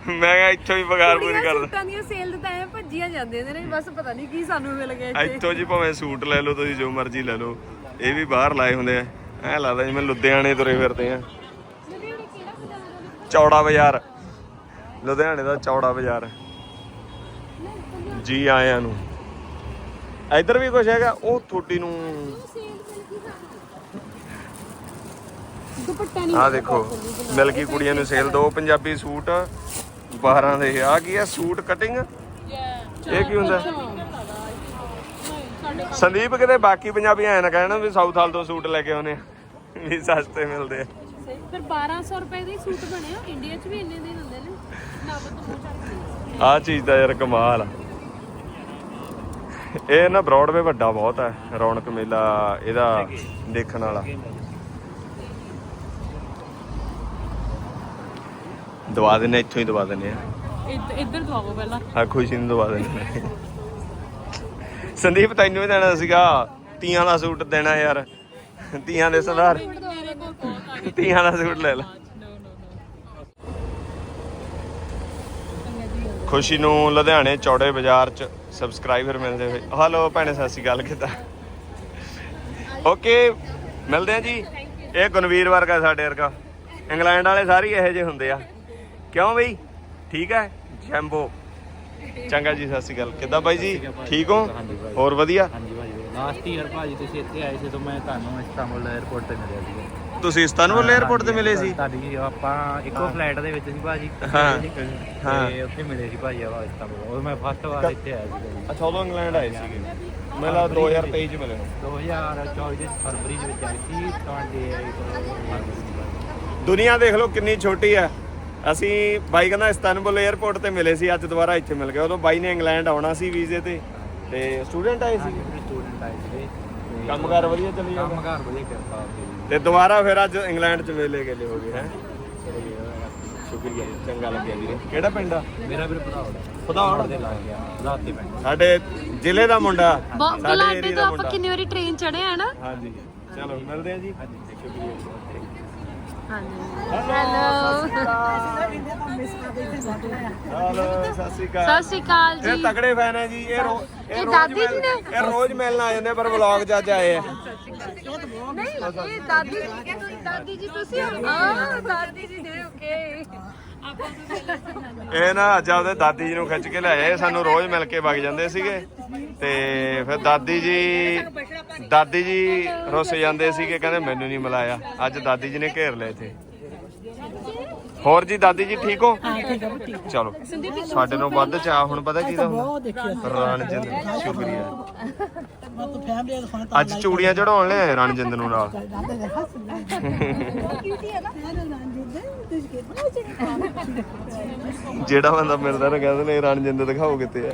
ਮੈਂ ਕਿਹਾ ਇੱਥੋਂ ਹੀ ਪਗਾਰ ਪੂਰੀ ਕਰ ਦਾਂ ਸੂਟਾਂ ਦੀਆਂ ਸੇਲ ਤਾਂ ਐ ਭੱਜੀਆਂ ਜਾਂਦੀਆਂ ਨੇ ਬਸ ਪਤਾ ਨਹੀਂ ਕੀ ਸਾਨੂੰ ਮਿਲ ਗਿਆ ਇੱਥੇ। ਇੱਥੋਂ ਜੀ ਭਾਵੇਂ ਸੂਟ ਲੈ ਲਓ ਤੁਸੀਂ ਜੋ ਮਰਜ਼ੀ ਲੈ ਲਓ। ਇਹ ਵੀ ਬਾਹਰ ਲਾਏ ਹੁੰਦੇ ਆ। ਐ ਲੱਗਦਾ ਜਿਵੇਂ ਲੁਧਿਆਣੇ ਤੁਰੇ ਫਿਰਦੇ ਆ। ਚੌੜਾ ਬਾਜ਼ਾਰ। ਲੁਧਿਆਣੇ ਦਾ ਚੌੜਾ ਬਾਜ਼ਾਰ। ਜੀ ਆਇਆਂ ਨੂੰ। ਇੱਧਰ ਵੀ ਕੁਝ ਹੈਗਾ ਉਹ ਥੋੜੀ ਨੂੰ ਦੁਪੱਟਾ ਨਹੀਂ ਆਹ ਦੇਖੋ ਮਿਲ ਗਈ ਕੁੜੀਆਂ ਨੂੰ ਸੇਲ ਦੋ ਪੰਜਾਬੀ ਸੂਟ 12 ਦੇ। ਆ ਕੀ ਆ ਸੂਟ ਕਟਿੰਗ ਇਹ ਕੀ ਹੁੰਦਾ? ਸੰਦੀਪ ਕਿਤੇ ਬਾਕੀ ਪੰਜਾਬੀ ਐ ਨਾ ਕਹਿਣ ਵੀ ਸਾਊਥ ਹਾਲ ਤੋਂ ਸੂਟ ਲੈ ਕੇ ਆਉਨੇ ਆ। ਵੀ ਸਸਤੇ ਮਿਲਦੇ ਆ। ਫਿਰ 1200 ਰੁਪਏ ਦੇ ਸੂਟ ਬਣੇ ਆ। ਇੰਡੀਆ 'ਚ ਵੀ ਇੰਨੇ ਦੇ ਹੁੰਦੇ ਨੇ। ਨਾ ਬਤ ਆਹ ਚੀਜ਼ ਦਾ ਯਾਰ ਕਮਾਲ ਆ। ਇਹ ਨਾ ਬ੍ਰੌਡਵੇ ਵੱਡਾ ਬਹੁਤ ਹੈ ਰੌਣਕ ਮੇਲਾ ਇਹਦਾ ਦੇਖਣ ਵਾਲਾ। ਦਵਾ ਦਿੰਨੇ ਇੱਥੋਂ ਹੀ ਦਵਾ ਦਿੰਨੇ ਆ। ਇੱਧ- ਇੱਧਰ ਦਵਾਓ ਪਹਿਲਾਂ। ਆ ਖੁਸ਼ੀ ਨੂੰ ਦਵਾ ਦਿੰਨੇ ਸੰਦੀਪ ਤੈਨੂੰ ਵੀ ਦੇਣਾ ਸੀਗਾ। ਤੀਆਂ ਦਾ ਸੂਟ ਦੇਣਾ ਯਾਰ। ਤੀਆਂ ਦੇ ਸਰਦਾਰ। ਤੀਆਂ ਦਾ ਸੂਟ ਲੈ ਲੈ। ਖੁਸ਼ੀ ਨੂੰ ਲੁਧਿਆਣੇ ਚੌੜੇ ਬਾਜ਼ਾਰ 'ਚ ਸਬਸਕ੍ਰਾਈਬਰ ਮਿਲਦੇ ਹੋਏ। ਹਲੋ ਭੈਣੇ ਸਤਿ ਸ਼੍ਰੀ ਅਕਾਲ ਕਿਦਾਂ? ਓਕੇ ਮਿਲਦੇ ਆ ਜੀ। ਇਹ ਗੁਣਵੀਰ ਵਰਗਾ ਸਾਡੇ ਵਰਗਾ। ਇੰਗਲੈਂਡ ਵਾਲੇ ਸਾਰੇ ਇਹੋ ਜਿਹੇ ਹੁੰਦੇ ਆ। ਕਿਉਂ ਬਈ? ਠੀਕ ਹੈ? ਜੈਂਬੋ। ਚੰਗਾ ਜੀ ਸਤਿ ਸ਼੍ਰੀ ਅਕਾਲ। ਕਿੱਦਾਂ ਬਾਈ ਜੀ? ਠੀਕ ਹੋ? ਹੋਰ ਵਧੀਆ? ਲਾਸਟ ਈਅਰ ਭਾਜੀ ਤੁਸੀਂ ਇੱਥੇ ਆਏ ਸੀ ਤਾਂ ਮੈਂ ਤੁਹਾਨੂੰ ਇਸਤਾਂਬੁਲ 에ਅਰਪੋਰਟ ਤੇ ਮਿਲਿਆ ਸੀ ਤੁਸੀਂ ਇਸਤਾਨਬੁਲ 에ਅਰਪੋਰਟ ਤੇ ਮਿਲੇ ਸੀ? ਤੁਹਾਡੀ ਆਪਾਂ ਇੱਕੋ ਫਲਾਈਟ ਦੇ ਵਿੱਚ ਸੀ ਭਾਜੀ। ਹਾਂ ਹਾਂ। ਤੇ ਉੱਥੇ ਮਿਲੇ ਸੀ ਭਾਜੀ ਆਪਾਂ ਇਸਤਾਂਬੁਲ। ਮੈਂ ਫਸਟ ਵਾਰ ਇੱਥੇ ਆਇਆ ਸੀ ਅੱਛਾ ਉਦੋਂ ਇੰਗਲੈਂਡ ਆਏ ਸੀਗੇ। ਮੈਂ 2023 ਚ ਮਿਲੇ। 2024 ਦੇ ਫਰਵਰੀ ਦੇ ਵਿੱਚ ਆਈ ਸੀ ਤੁਹਾਡੇ ਦੁਨੀਆ ਦੇਖ ਲਓ ਕਿੰਨੀ ਛੋਟੀ ਹੈ ਅਸੀਂ ਬਾਈ ਕਹਿੰਦਾ ਇਸਤਾਨਬੁਲ 에ਅਰਪੋਰਟ ਤੇ ਮਿਲੇ ਸੀ ਅੱਜ ਦੁਬਾਰਾ ਇੱਥੇ ਮਿਲ ਗਏ। ਉਦੋਂ ਬਾਈ ਨੇ ਇੰਗਲੈਂਡ ਆਉਣਾ ਸੀ ਵੀਜ਼ੇ ਤੇ। ਤੇ ਸਟੂਡੈਂਟ ਆਏ ਸੀ ਕੰਮਕਾਰ ਵਧੀਆ ਚੱਲੀ ਜਾਂਦਾ? ਕੰਮ ਘਰ ਵਧੀਆ ਕਿਰਪਾ ਆਪਦੀ ਤੇ ਦੁਬਾਰਾ ਫਿਰ ਅੱਜ ਇੰਗਲੈਂਡ ਚ ਮੇਲੇ ਗੇਲੇ ਹੋ ਗਏ ਹੈ? ਸ਼ੁਕਰੀਆ ਚੰਗਾ ਲੱਗਿਆ ਵੀਰੇ। ਕਿਹੜਾ ਪਿੰਡ ਆ? ਮੇਰਾ ਵੀਰ ਭਰਾ ਪਧੌੜ ਦੇ ਲੱਗ ਗਿਆ ਰਾਤ ਦੇ ਪਿੰਡ। ਸਾਡੇ ਜ਼ਿਲ੍ਹੇ ਦਾ ਮੁੰਡਾ। ਬਲਾਡੇ ਤੋਂ ਦਾ ਆਪਾਂ ਕਿੰਨੀ ਵਾਰੀ ਟ੍ਰੇਨ ਚੜੇ ਆ ਨਾ? ਹਾਂਜੀ। ਚਲੋ ਮਿਲਦੇ ਆ ਜੀ। ਸ਼ੁਕਰੀਆ ਹੈਲੋ ਹਲੋ ਸਤਿ ਸ਼੍ਰੀ ਅਕਾਲ। ਸਤਿ ਸ਼੍ਰੀ ਅਕਾਲ ਇਹ ਜੀ ਤਗੜੇ ਫੈਨ ਹੈ ਜੀ ਇਹ ਰੋ ਇਹ ਇਹ ਰੋਜ਼ ਦਾਦੀ ਮਿਲ- ਜੀ ਨੇ? ਇਹ ਰੋਜ਼ ਮਿਲਣ ਆ ਜਾਂਦੇ ਪਰ ਵਲੌਗ ਚ ਅੱਜ ਆਏ ਆ। ਨਹੀਂ ਇਹ ਦਾਦੀ ਜੀ ਦਾਦੀ ਜੀ ਤੁਸੀਂ ਹਾਂ? ਦਾਦੀ ਜੀ ਨੇ ਓਕੇ ਇਹ ਅੱਜ ਆਪਦੇ ਦਾਦੀ ਜੀ ਨੂੰ ਖਿੱਚ ਕੇ ਲੈ ਆਏ ਸਾਨੂੰ ਰੋਜ਼ ਮਿਲ ਕੇ ਵਗ ਜਾਂਦੇ ਸੀਗੇ। ਤੇ ਫਿਰ ਦਾਦੀ ਜੀ ਦਾਦੀ ਜੀ ਰੁੱਸ ਜਾਂਦੇ ਸੀਗੇ ਕਹਿੰਦੇ ਮੈਨੂੰ ਨਹੀਂ ਮਿਲਾਇਆ। ਅੱਜ ਦਾਦੀ ਜੀ ਨੇ ਘੇਰ ਲਏ ਇੱਥੇ। ਹੋਰ ਜੀ ਦਾਦੀ ਜੀ ਠੀਕ ਹੋ? ਚਲੋ। ਸਾਡੇ ਨੂੰ ਵੱਧ ਚਾਹ ਹੁਣ ਪਤਾ ਕੀ ਦਾ ਰਣਜਿੰਦ ਸ਼ੁਕਰੀਆ। ਅੱਜ ਚੂੜੀਆਂ ਚੜਾਉਣ ਲਿਆਏ ਰਣਜਿੰਦ ਨੂੰ ਨਾਲ। ਜਿਹੜਾ ਬੰਦਾ ਮਿਲਦਾ ਨਾ ਕਹਿੰਦੇ ਨੇ ਰਣਜਿੰਦ ਦਿਖਾਓ ਕਿਤੇ ਆ?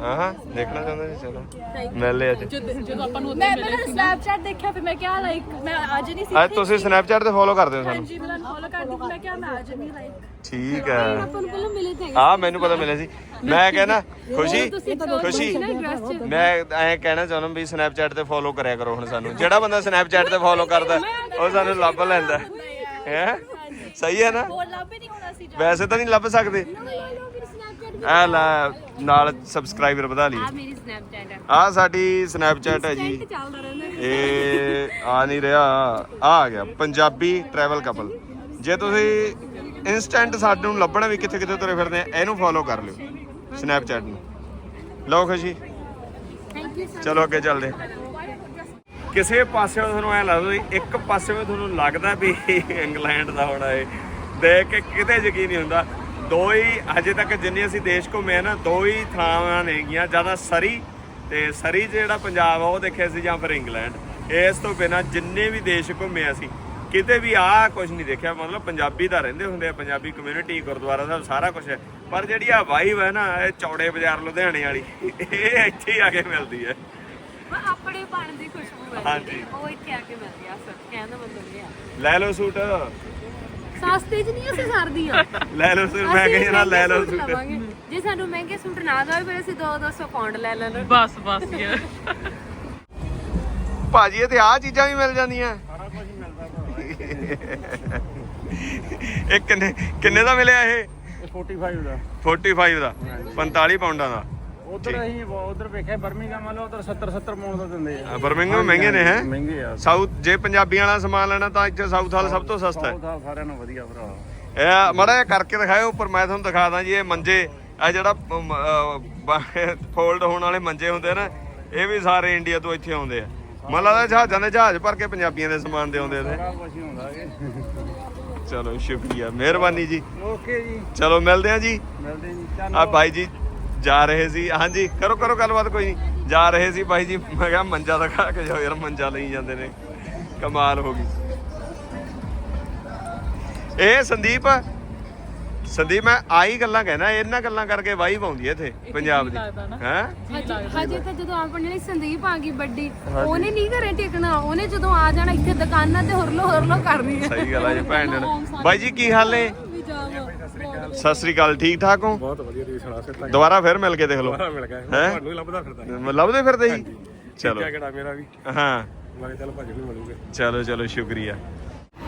ਹਾਂ ਦੇਖਣਾ ਚਾਹੁੰਦੇ ਸੀ ਚਲੋ। ਮਿਲ ਲਿਆ ਅੱਜ। ਜਦੋਂ ਜਦੋਂ ਆਪਾਂ ਨੂੰ ਮੈਂ ਪਹਿਲਾਂ ਸਨੈਪਚੈਟ ਦੇਖਿਆ ਫਿਰ ਮੈਂ ਕਿਹਾ ਲਾਈਕ ਮੈਂ ਅੱਜ ਨਹੀਂ ਸੀ ਅੱਜ ਤੁਸੀਂ ਸਨੈਪਚੈਟ ਤੇ ਫੋਲੋ ਕਰਦੇ ਹੋ ਸਾਨੂੰ। ਜੀ ਮੈਂ ਫੋਲੋ ਕਰਦੀ ਸੀ ਮੈਂ ਕਿਹਾ ਮੈਂ ਅੱਜ ਨਹੀਂ ਲਾਈਕ ਠੀਕ ਹੈ। ਆਪਾਂ ਨੂੰ ਪਹਿਲਾਂ ਮਿਲੇ ਤੇ ਆ ਮੈਨੂੰ ਪਤਾ ਮਿਲਿਆ ਸੀ। ਮੈਂ ਕਹਿੰਦਾ ਖੁਸ਼ੀ ਤੁਸੀਂ ਖੁਸ਼ੀ। ਮੈਂ ਐਂ ਕਹਿਣਾ ਚਾਹੁੰਦਾ ਵੀ ਸਨੈਪਚੈਟ ਤੇ ਫੋਲੋ ਕਰਿਆ ਕਰੋ ਹੁਣ ਸਾਨੂੰ। ਜਿਹੜਾ ਬੰਦਾ ਸਨੈਪਚੈਟ ਤੇ ਫੋਲੋ ਕਰਦਾ ਉਹ ਸਾਨੂੰ ਲੱਭ ਲੈਂਦਾ। ਹੈ? ਸਹੀ ਹੈ ਨਾ? ਹੋਰ ਲੱਭ ਹੀ ਨਹੀਂ ਹੋਣਾ ਸੀ ਵੈਸੇ ਤਾਂ ਨਹੀਂ ਲੱਭ ਸਕਦੇ। ਆ ਲੈ ਨਾਲ ਸਬਸਕ੍ਰਾਈਬਰ ਵਧਾ ਲਈ ਆ ਮੇਰੀ ਸਨੈਪਚੈਟ ਹੈ ਆ ਸਾਡੀ ਸਨੈਪਚੈਟ ਹੈ ਜੀ। ਚੱਲਦਾ ਰਹਿੰਦਾ। ਇਹ ਆ ਨਹੀਂ ਰਿਹਾ। ਆ ਆ ਗਿਆ ਪੰਜਾਬੀ ਟਰੈਵਲ ਕਪਲ ਜੇ ਤੁਸੀਂ ਇਨਸਟੈਂਟ ਸਾਨੂੰ ਲੱਭਣਾ ਵੀ ਕਿੱਥੇ ਕਿੱਥੇ ਤੁਰੇ ਫਿਰਦੇ ਆ ਇਹਨੂੰ ਫੋਲੋ ਕਰ ਲਿਓ ਸਨੈਪਚੈਟ ਨੂੰ। ਲਓ ਖੁਸ਼ੀ। ਥੈਂਕ ਯੂ ਚਲੋ ਅੱਗੇ ਚੱਲਦੇ ਕਿਸੇ ਪਾਸਿਓਂ ਤੁਹਾਨੂੰ ਐ ਲੱਗਦਾ ਵੀ ਇੱਕ ਪਾਸਿਓਂ ਤੁਹਾਨੂੰ ਲੱਗਦਾ ਵੀ ਇੰਗਲੈਂਡ ਦਾ ਹੋਣਾ ਏ। ਦੇਖ ਕੇ ਕਿਤੇ ਯਕੀਨ ਨਹੀਂ ਹੁੰਦਾ। ਦੋ ਹੀ ਅਜੇ ਤੱਕ ਜਿੰਨੇ ਅਸੀਂ ਦੇਸ਼ ਘੁੰਮੇ ਆ ਨਾ ਦੋ ਹੀ ਥਾਵਾਂ ਨੇਗੀਆਂ ਜ਼ਿਆਦਾ ਸਰੀ ਤੇ ਸਰੀ ਜਿਹੜਾ ਪੰਜਾਬ ਆ ਉਹ ਦੇਖਿਆ ਸੀ ਜਾਂ ਫਿਰ ਇੰਗਲੈਂਡ। ਇਸ ਤੋਂ ਬਿਨਾ ਜਿੰਨੇ ਵੀ ਦੇਸ਼ ਘੁੰਮੇ ਅਸੀਂ ਕਿਤੇ ਵੀ ਆ ਕੁਝ ਨਹੀਂ ਦੇਖਿਆ ਮਤਲਬ ਪੰਜਾਬੀ ਤਾਂ ਰਹਿੰਦੇ ਹੁੰਦੇ ਆ ਪੰਜਾਬੀ ਕਮਿਊਨਿਟੀ ਗੁਰਦੁਆਰਾ ਸਾਹਿਬ ਸਾਰਾ ਕੁਝ ਹੈ। ਪਰ ਜਿਹੜੀ ਆ ਵਾਈਬ ਹੈ ਨਾ ਇਹ ਚੌੜੇ ਬਾਜ਼ਾਰ ਲੁਧਿਆਣੇ ਵਾਲੀ ਇਹ ਇੱਥੇ ਹੀ ਆ ਕੇ ਮਿਲਦੀ ਹੈ। ਆਪਣੇ ਪਾਣ ਦੀ ਖੁਸ਼ਬੂ ਹੈ ਹਾਂਜੀ। ਉਹ ਇੱਥੇ ਆ ਕੇ ਮਿਲ ਗਿਆ ਸਰ ਕਹਿਣ ਦਾ ਮਤਲਬ ਇਹ ਆ। ਲੈ ਲਓ ਸੂਟ। ਸਸਤੇ ਚ ਨਹੀਂ ਅਸੀਂ ਸਰਦੀਆਂ। ਲੈ ਲਓ ਸੂਟ ਮੈਂ ਕਹਿੰਦਾ ਨਾ ਲੈ ਲਓ ਸੂਟ। ਲਵਾਂਗੇ। ਜੇ ਸਾਨੂੰ ਮਹਿੰਗੇ ਸੂਟ ਨਾ ਦਵੇ ਫਿਰ ਅਸੀਂ 2-200 ਪਾਉਂਡ ਲੈ ਲੈਣਾ। ਬਸ ਬਸ ਯਾਰ। ਭਾਜੀ ਇਹ ਤੇ ਆ ਚੀਜ਼ਾਂ ਵੀ ਮਿਲ ਜਾਂਦੀਆਂ। ਸਾਰਾ ਕੁਝ ਮਿਲਦਾ ਇਹ ਕਿੰਨੇ ਕਿੰਨੇ ਦਾ ਮਿਲਿਆ ਇਹ? ਇਹ 45 ਦਾ। 45 ਦਾ। 45 ਪਾਉਂਡਾਂ ਦਾ। ਉਧਰ ਅਸੀਂ ਉਧਰ ਵੇਖਿਆ ਬਰਮਿੰਗਮ ਵਾਲਾ ਉਧਰ 70 70 ਪਾਉਂਡ ਦਾ ਦਿੰਦੇ ਆ। ਬਰਮਿੰਗਮ ਮਹਿੰਗੇ ਨੇ ਹੈ? ਮਹਿੰਗੇ ਆ। ਸਾਊਥ ਜੇ ਪੰਜਾਬੀਆਂ ਵਾਲਾ ਸਮਾਨ ਲੈਣਾ ਤਾਂ ਇੱਥੇ ਸਾਊਥ ਵਾਲਾ ਸਭ ਤੋਂ ਸਸਤਾ ਹੈ। ਉਹਦਾ ਸਾਰਿਆਂ ਨੂੰ ਵਧੀਆ ਭਰਾ। ਇਹ ਮੜਾ ਜਿਹਾ ਕਰਕੇ ਦਿਖਾਇਓ ਉੱਪਰ ਮੈਂ ਤੁਹਾਨੂੰ ਦਿਖਾ ਦਾਂ ਜੀ ਇਹ ਮੰਜੇ ਇਹ ਜਿਹੜਾ ਫੋਲਡ ਹੋਣ ਵਾਲੇ ਮੰਜੇ ਹੁੰਦੇ ਆ ਨਾ ਇਹ ਵੀ ਸਾਰੇ ਇੰਡੀਆ ਤੋਂ ਇੱਥੇ ਆਉਂਦੇ ਆ। ਮੈਨੂੰ ਲੱਗਦਾ ਜਹਾਜ਼ਾਂ ਦੇ ਜਹਾਜ਼ ਭਰ ਕੇ ਪੰਜਾਬੀਆਂ ਦੇ ਸਮਾਨ ਦੇ ਆਉਂਦੇ ਨੇ ਚਲੋ ਸ਼ੁਕਰੀਆ ਮਿਹਰਬਾਨੀ ਜੀ। ਓਕੇ ਜੀ। ਚਲੋ ਮਿਲਦੇ ਆ ਜੀ। ਮਿਲਦੇ ਜੀ ਆ ਭਾਈ ਜੀ ਜਾ ਰਹੇ ਸੀ। ਹਾਂਜੀ ਕਰੋ ਕਰੋ ਗੱਲਬਾਤ ਕੋਈ ਨਹੀਂ। ਜਾ ਰਹੇ ਸੀ ਭਾਈ ਜੀ ਮੈਂ ਕਿਹਾ ਮੰਜਾ ਦਿਖਾ ਕੇ ਜਾਓ ਯਾਰ ਮੰਜਾ ਲਈ ਜਾਂਦੇ ਨੇ। ਕਮਾਲ ਹੋ ਗਈ। ਇਹ ਸੰਦੀਪ ਸੰਦੀਪ ਮੈਂ ਆਈ ਗੱਲਾਂ ਕਹਿਣਾ ਇਹਨਾਂ ਗੱਲਾਂ ਕਰਕੇ ਵਾਈ ਪਾਉਂਦੀ ਐ ਇੱਥੇ ਪੰਜਾਬ ਦੀ। ਹੈ? ਹਜੇ ਤਾਂ ਜਦੋਂ ਆਪਣੇ ਲਈ ਸੰਦੀਪ ਆ ਗਈ ਵੱਡੀ ਉਹਨੇ ਨਹੀਂ ਘਰੇ ਟਿਕਣਾ ਉਹਨੇ ਜਦੋਂ ਆ ਜਾਣਾ ਇੱਥੇ ਦੁਕਾਨਾਂ ਤੇ ਹੁਰਲੋ ਹੁਰਲੋ ਕਰਨੀ ਹੈ ਸਹੀ ਗੱਲ ਆ ਜੀ ਭੈਣ ਨੇ ਬਾਈ ਜੀ ਕੀ ਹਾਲ ਜਾਵਾਂ ਸਤਿ ਸ੍ਰੀ ਅਕਾਲ ਠੀਕ ਠਾਕ ਹੋ? ਬਹੁਤ ਵਧੀਆ ਤੁਸੀਂ ਸੁਣਾ ਸਿੱਧਾ ਦੁਬਾਰਾ ਫਿਰ ਮਿਲ ਕੇ ਦੇਖ ਲਓ। ਮਿਲ ਗਿਆ ਹੈਂ? ਤੁਹਾਨੂੰ ਹੀ ਲੱਭਦਾ ਫਿਰਦਾ ਮ- ਲੱਭਦੇ ਫਿਰਦੇ ਸੀ ਚਲੋ। ਕਿਆ ਕਿਹੜਾ ਮੇਰਾ ਵੀ। ਹਾਂ। ਮੈਂ ਕਿਹਾ ਚੱਲ ਭਾਜੀ ਨੂੰ ਮਿਲੂਗੇ। ਚਲੋ ਚਲੋ ਸ਼ੁਕਰੀਆ।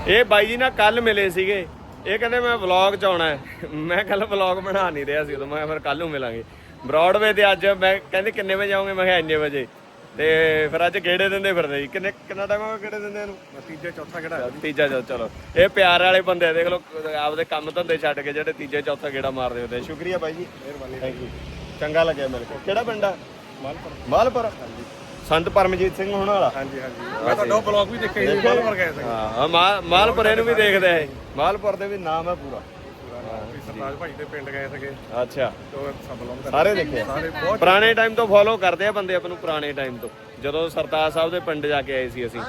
ਇਹ ਬਾਈ ਜੀ ਨਾਲ ਕੱਲ ਮਿਲੇ ਸੀਗੇ। ਇਹ ਕਹਿੰਦੇ ਮੈਂ ਵਲੌਗ ਚ ਆਉਣਾ ਹੈ। ਮੈਂ ਕੱਲ ਵਲੌਗ ਬਣਾ ਨਹੀਂ ਰਿਹਾ ਸੀ ਉਦੋਂ। ਮੈਂ ਕਿਹਾ ਫਿਰ ਕੱਲ ਨੂੰ ਮਿਲਾਂਗੇ। ਬ੍ਰੌਡਵੇ ਤੇ ਅੱਜ ਮੈਂ ਕਹਿੰਦੇ ਕਿੰਨੇ ਵਜੇ ਆਉਂਗੇ? ਮੈਂ ਕਿਹਾ ਇੰਨੇ ਵਜੇ। ਤੇ ਫਿਰ ਅੱਜ ਕਿਹੜੇ ਦਿੰਦੇ ਫਿਰਦੇ ਜੀ? ਕਿੰਨੇ ਕਿੰਨਾ ਟਾਈਮ ਹੋ ਗਿਆ ਕਿਹੜੇ ਦਿੰਦੇ ਨੂੰ? ਤੀਜਾ ਚੌਥਾ ਕਿਹੜਾ ਤੀਜਾ ਚੌਥਾ ਚਲੋ। ਇਹ ਪਿਆਰ ਵਾਲੇ ਬੰਦੇ ਆ, ਦੇਖ ਲਓ ਆਪਦੇ ਕੰਮ ਧੰਦੇ ਛੱਡ ਕੇ ਜਿਹੜੇ ਤੀਜੇ ਚੌਥਾ ਗੇੜਾ ਮਾਰਦੇ ਹੁੰਦੇ ਆ। ਸ਼ੁਕਰੀਆ ਬਾਈ ਜੀ। ਮਿਹਰਬਾਨੀ ਥੈਂਕ ਯੂ ਚੰਗਾ ਲੱਗਿਆ ਮਿਲ ਕੇ ਕਿਹੜਾ ਪਿੰਡ ਆ? ਮਾਲਪੁਰ। ਮਾਲਪੁਰ? ਸੰਤ ਪਰਮਜੀਤ ਸਿੰਘ ਹੋਣ ਵਾਲਾ? ਹਾਂਜੀ ਹਾਂਜੀ। ਮੈਂ ਤੁਹਾਡਾ ਬਲੌਗ ਵੀ ਦੇਖਿਆ ਸੀ ਬਾਲ ਵਰ ਗਏ ਸੀ। ਹਾਂ ਮਾ- ਮਾਲਪੁਰੇ ਨੂੰ ਵੀ ਦੇਖਦੇ ਆ ਮਾਲਪੁਰ ਦੇ ਵੀ ਨਾਮ ਹੈ ਪੂਰਾ। ਸਰਤਾਜ ਭਾਜੀ ਦੇ ਪਿੰਡ ਗਏ ਸੀਗੇ। ਅੱਛਾ। ਤੋਂ ਸਭ ਬਲੌਗ ਸਾਰੇ ਦੇਖੇ ਆ? ਸਾਰੇ ਬਹੁਤ ਪੁਰਾਣੇ ਟਾਈਮ ਤੋਂ ਫੋਲੋ ਕਰਦੇ ਆ ਬੰਦੇ ਆਪ ਨੂੰ ਪੁਰਾਣੇ ਟਾਈਮ ਤੋਂ। ਜਦੋਂ ਸਰਤਾਜ ਸਾਹਿਬ ਦੇ ਪਿੰਡ ਜਾ ਕੇ ਆਏ ਸੀ ਅਸੀਂ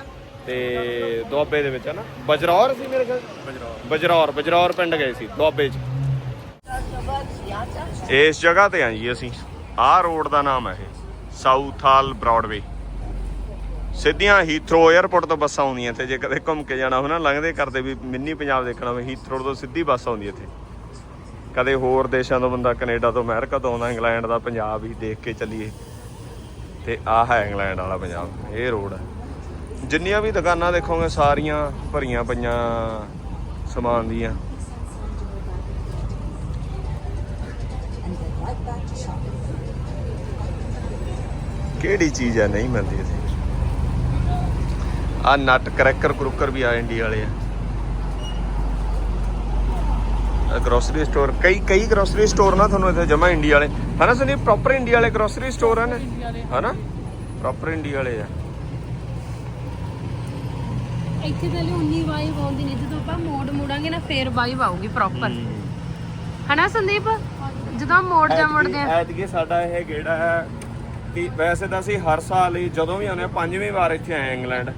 ਤੇ ਦੁਆਬੇ ਦੇ ਵਿੱਚ ਹੈ ਨਾ ਬਜਰੌਰ ਸੀ ਮੇਰੇ ਖਿਆਲ? ਬਜਰਾਵ ਬਜਰੌਰ ਬਜਰੌਰ ਪਿੰਡ ਗਏ ਸੀ ਦੁਆਬੇ 'ਚ। ਇਸ ਜਗ੍ਹਾ ਤੇ ਆ ਜੀ ਅਸੀਂ। ਆਹ ਰੋਡ ਦਾ ਨਾਮ ਹੈ ਇਹ ਸਾਊਥ ਹਾਲ ਬ੍ਰੌਡਵੇ ਸਿੱਧੀਆਂ ਹੀਥਰੋ 에ਅਰਪੋਰਟ ਤੋਂ ਬੱਸਾਂ ਆਉਂਦੀਆਂ ਤੇ ਜੇ ਕਦੇ ਘੁੰਮ ਕੇ ਜਾਣਾ ਨਾ ਲੰਘਦੇ ਕਰਦੇ ਵੀ ਮਿੰਨੀ ਪੰਜਾਬ ਦੇਖਣਾ ਹੋਵੇ ਹੀਥਰੋ ਤੋਂ ਸਿੱਧੀ ਬੱਸ ਆਉਂਦੀ ਇੱਥੇ। ਕਦੇ ਹੋਰ ਦੇਸ਼ਾਂ ਤੋਂ ਬੰਦਾ ਕੈਨੇਡਾ ਤੋਂ, ਅਮਰੀਕਾ ਤੋਂ ਆਉਂਦਾ, ਇੰਗਲੈਂਡ ਦਾ ਪੰਜਾਬ ਹੀ ਦੇਖ ਕੇ ਚੱਲੀਏ। ਤੇ ਆਹ ਹੈ ਇੰਗਲੈਂਡ ਵਾਲਾ ਪੰਜਾਬ, ਇਹ ਰੋਡ ਹੈ। ਜਿੰਨੀਆਂ ਵੀ ਦੁਕਾਨਾਂ ਦੇਖੋਗੇ, ਸਾਰੀਆਂ ਭਰੀਆਂ ਪਈਆਂ ਸਮਾਨ ਦੀਆਂ। ਕਿਹੜੀ ਚੀਜ਼ ਹੈ, ਨਹੀਂ ਮਿਲਦੀ ਇੱਥੇ? ਆ ਨਟ ਕਰੈਕਰ ਕਰੁਕਰ ਵੀ ਆ, ਇੰਡੀਆ ਵਾਲੇ ਆ। ਗਰੋਸਰੀ ਸਟੋਰ ਕਈ ਕਈ ਗਰੋਸਰੀ ਸਟੋਰ ਨਾ ਤੁਹਾਨੂੰ ਇੱਥੇ ਜਮਾ ਇੰਡੀਆ ਵਾਲੇ। ਹਨਾ ਸੁਣੀ ਪ੍ਰੋਪਰ ਇੰਡੀਆ ਵਾਲੇ ਗਰੋਸਰੀ ਸਟੋਰ ਹਨ ਹਨਾ? ਪ੍ਰੋਪਰ ਇੰਡੀਆ ਵਾਲੇ ਆ। ਇੱਥੇ ਤਾਂ ਉਨੀ ਵਾਈਬ ਆਉਂਦੀ ਨਹੀਂ। ਜਦੋਂ ਆਪਾਂ ਮੋੜ ਮੋੜਾਂਗੇ ਨਾ ਫੇਰ ਵਾਈਬ ਆਊਗੀ ਪ੍ਰੋਪਰ ਹਨਾ ਸੰਦੀਪ? ਜਦੋਂ ਮੋੜ ਜਾ ਮੁੜਦੇ ਆ। ਐਤਕੀ ਸਾਡਾ ਇਹ ਗੇੜਾ ਹੈ ਕਿ ਵੈਸੇ ਤਾਂ ਅਸੀਂ ਹਰ ਸਾਲ ਹੀ ਜਦੋਂ ਵੀ ਆਉਂਦੇ ਆ ਪੰਜਵੀਂ ਵਾਰ ਇੱਥੇ ਆਏ ਇੰਗਲੈਂਡ।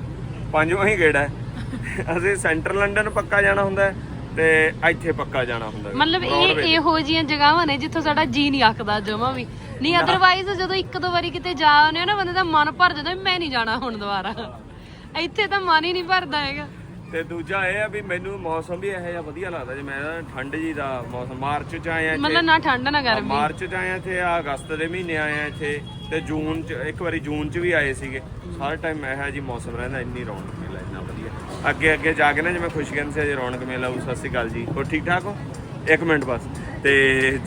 ਪੰਜਵਾਂ ਹੀ ਗੇੜਾ ਹੈ? ਅਸੀਂ ਸੈਂਟਰ ਲੰਡਨ ਪੱਕਾ ਜਾਣਾ ਹੁੰਦਾ ਹੈ। ਤੇ ਇੱਥੇ ਪੱਕਾ ਜਾਣਾ ਹੁੰਦਾ। ਮਤਲਬ ਇਹ। ਇਹੋ ਜੀਆਂ ਜਗ੍ਹਾਵਾਂ ਨੇ ਜਿੱਥੋਂ ਸਾਡਾ ਜੀ ਨਹੀਂ ਆਖਦਾ ਜਮਾ ਵੀ। ਨਹੀਂ ਅਦਰਵਾਈਜ਼ ਜਦੋਂ ਇੱਕ ਦੋ ਵਾਰੀ ਕਿਤੇ ਜਾ ਆਉਂਦੇ ਹੋ ਨਾ ਬੰਦੇ ਦਾ ਮਨ ਭਰ ਜਾਂਦਾ ਮੈਂ ਨਹੀਂ ਜਾਣਾ ਹੁਣ ਦੁਬਾਰਾ। ਇੱਥੇ ਤਾਂ ਮਨ ਹੀ ਨਹੀਂ ਭਰਦਾ ਹੈਗਾ। ਤੇ ਦੂਜਾ ਇਹ ਆ ਵੀ ਮੈਨੂੰ ਮੌਸਮ ਵੀ ਇਹੋ ਜਿਹਾ ਵਧੀਆ ਲੱਗਦਾ ਜੇ ਮੈਂ ਠੰਡ ਜੀ ਦਾ ਮੌਸਮ ਮਾਰਚ ਚ ਆਇਆ ਇੱਥੇ। ਮਤਲਬ ਨਾ ਠੰਡ ਨਾ ਗਰਮੀ। ਮਾਰਚ ਚ ਆਏ ਆ ਇੱਥੇ ਆ ਅਗਸਤ ਦੇ ਮਹੀਨੇ ਆਏ ਆ ਇੱਥੇ ਤੇ ਜੂਨ ਚ ਇੱਕ ਵਾਰੀ ਜੂਨ ਚ ਵੀ ਆਏ ਸੀਗੇ। ਸਾਰਾ ਟਾਈਮ ਇਹੋ ਜੀ ਮੌਸਮ ਰਹਿੰਦਾ ਇੰਨੀ ਰੌਣਕ। ਅੱਗੇ ਅੱਗੇ ਜਾ ਕੇ ਨਾ ਜਿਵੇਂ ਖੁਸ਼ਗਨ ਸੇ ਰੌਣਕ ਮੇਲਾ ਉਹ ਸਤਿ ਸ਼੍ਰੀ ਅਕਾਲ ਜੀ। ਹੋਰ ਠੀਕ ਠਾਕ ਹੋ? ਇੱਕ ਮਿੰਟ ਬਸ। ਤੇ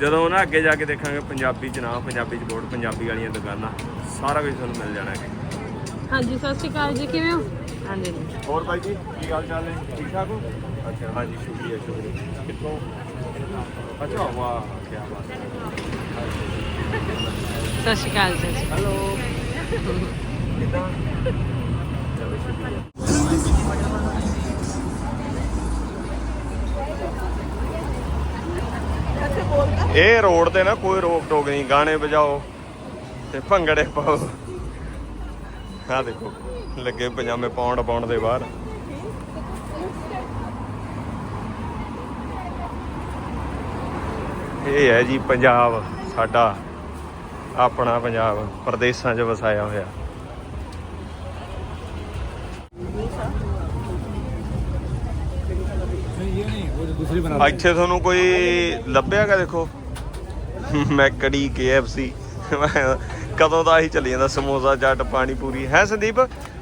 ਜਦੋਂ ਨਾ ਅੱਗੇ ਜਾ ਕੇ ਦੇਖਾਂਗੇ ਪੰਜਾਬੀ ਚ ਨਾ ਪੰਜਾਬੀ ਚ ਬੋਰਡ ਪੰਜਾਬੀ ਵਾਲੀਆਂ ਦੁਕਾਨਾਂ ਸਾਰਾ ਕੁਝ ਤੁਹਾਨੂੰ ਮਿਲ ਜਾਣਾ ਹੈ ਹਾਂਜੀ ਸਤਿ ਸ਼੍ਰੀ ਅਕਾਲ ਜੀ ਕਿਵੇਂ ਹੋ? ਹਾਂਜੀ। ਹੋਰ ਭਾਈ ਜੀ ਕੀ ਹਾਲ ਚਾਲ ਹੈ ਠੀਕ ਠਾਕ ਹੋ? ਅੱਛਾ ਹਾਂਜੀ ਸ਼ੁਕਰੀਆ ਸ਼ੁਕਰੀਆ। ਕਿੱਥੋਂ? ਅੱਛਾ। ਵਾਹ ਕੀ ਬਾਤ ਹੈ। ਸਤਿ ਸ਼੍ਰੀ ਅਕਾਲ ਜੀ। ਹੈਲੋ। ਕਿੱਦਾਂ? ਚਲੋ ਸ਼ੁਕਰੀਆ। ਇਹ ਰੋਡ ਤੇ ਨਾ ਕੋਈ ਰੋਕ ਟੋਕ ਨਹੀਂ ਗਾਣੇ ਵਜਾਓ ਤੇ ਭੰਗੜੇ ਪਾਓ। ਆ ਦੇਖੋ ਲੱਗੇ ਪਜਾਮੇ ਪਾਉਣ ਪਾਉਣ ਦੇ ਬਾਹਰ। ਇਹ ਹੈ ਜੀ ਪੰਜਾਬ ਸਾਡਾ ਆਪਣਾ ਪੰਜਾਬ ਪ੍ਰਦੇਸ਼ਾਂ 'ਚ ਵਸਾਇਆ ਹੋਇਆ। ਇੱਥੇ ਤੁਹਾਨੂੰ ਕੋਈ ਲੱਭਿਆਗਾ ਦੇਖੋ? ਮੈਕੜੀ KFC ਕਦੋਂ ਦਾ ਹੀ ਚੱਲੀ ਜਾਂਦਾ ਸਮੋਸਾ ਚਾਟ ਪਾਣੀ ਪੂਰੀ। ਹੈ ਸੰਦੀਪ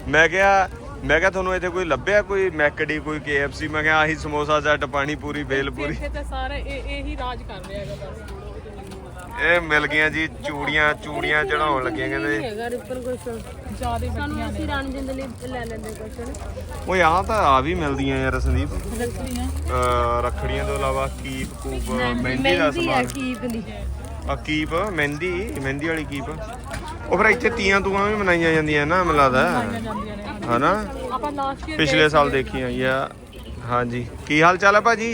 ਮੈਂ ਕਿਹਾ ਮੈਂ ਕਿਹਾ ਤੁਹਾਨੂੰ ਇੱਥੇ ਕੋਈ ਲੱਭਿਆ ਕੋਈ? ਮੈਕੜੀ ਕੋਈ KFC ਮੈਂ ਕਿਹਾ ਆਹੀ ਸਮੋਸਾ ਚਾਟ ਪਾਣੀ ਪੂਰੀ ਬੇਲ ਪੂਰੀ। ਇੱਥੇ ਤਾਂ ਸਾਰੇ ਇਹ ਇਹੀ ਰਾਜ ਕਰ ਰਿਹਾ ਹੈਗਾ ਬਸ। ਇਹ ਮਿਲ ਗਈਆਂ ਜੀ ਚੂੜੀਆਂ ਚੂੜੀਆਂ ਚੜਾਉਣ ਲੱਗੀਆਂ ਕਹਿੰਦੇ। ਹੈਗਾ ਉੱਪਰ ਕੁਛ ਜਿਆਦੇ ਸਾਨੂੰ ਅਸੀਂ ਰਣਜਿੰਦ ਲਈ ਲੈ ਲੈਂਦੇ ਕੁਛ। ਓਏ ਆਹ ਤਾਂ ਆ ਵੀ ਮਿਲਦੀਆਂ ਯਾਰ ਸੰਦੀਪ। ਰੱਖੜੀਆਂ। ਤੋਂ ਇਲਾਵਾ ਕੀਪ ਕੂਪ ਮਹਿੰਦੀ ਦਾ ਮਹਿੰਦੀ ਆ ਸਮਾਨ। ਕੀਪ ਦੀ। ਆ ਕੀਪ ਮਹਿੰਦੀ ਮਹਿੰਦੀ ਵਾਲੀ ਕੀਪ। ਉਹ ਫਿਰ ਇੱਥੇ ਤੀਆਂ ਤੂਆਂ ਵੀ ਮਨਾਈਆਂ ਜਾਂਦੀਆਂ ਨਾ ਮੈਨੂੰ ਲੱਗਦਾ। ਹਨਾ? ਆਪਾਂ ਲਾਸਟ ਈਅਰ ਪਿਛਲੇ ਸਾਲ ਦੇਖੀਆਂ ਜਾਂ ਹਾਂਜੀ। ਕੀ ਹਾਲ ਚਾਲ ਹੈ ਭਾਜੀ?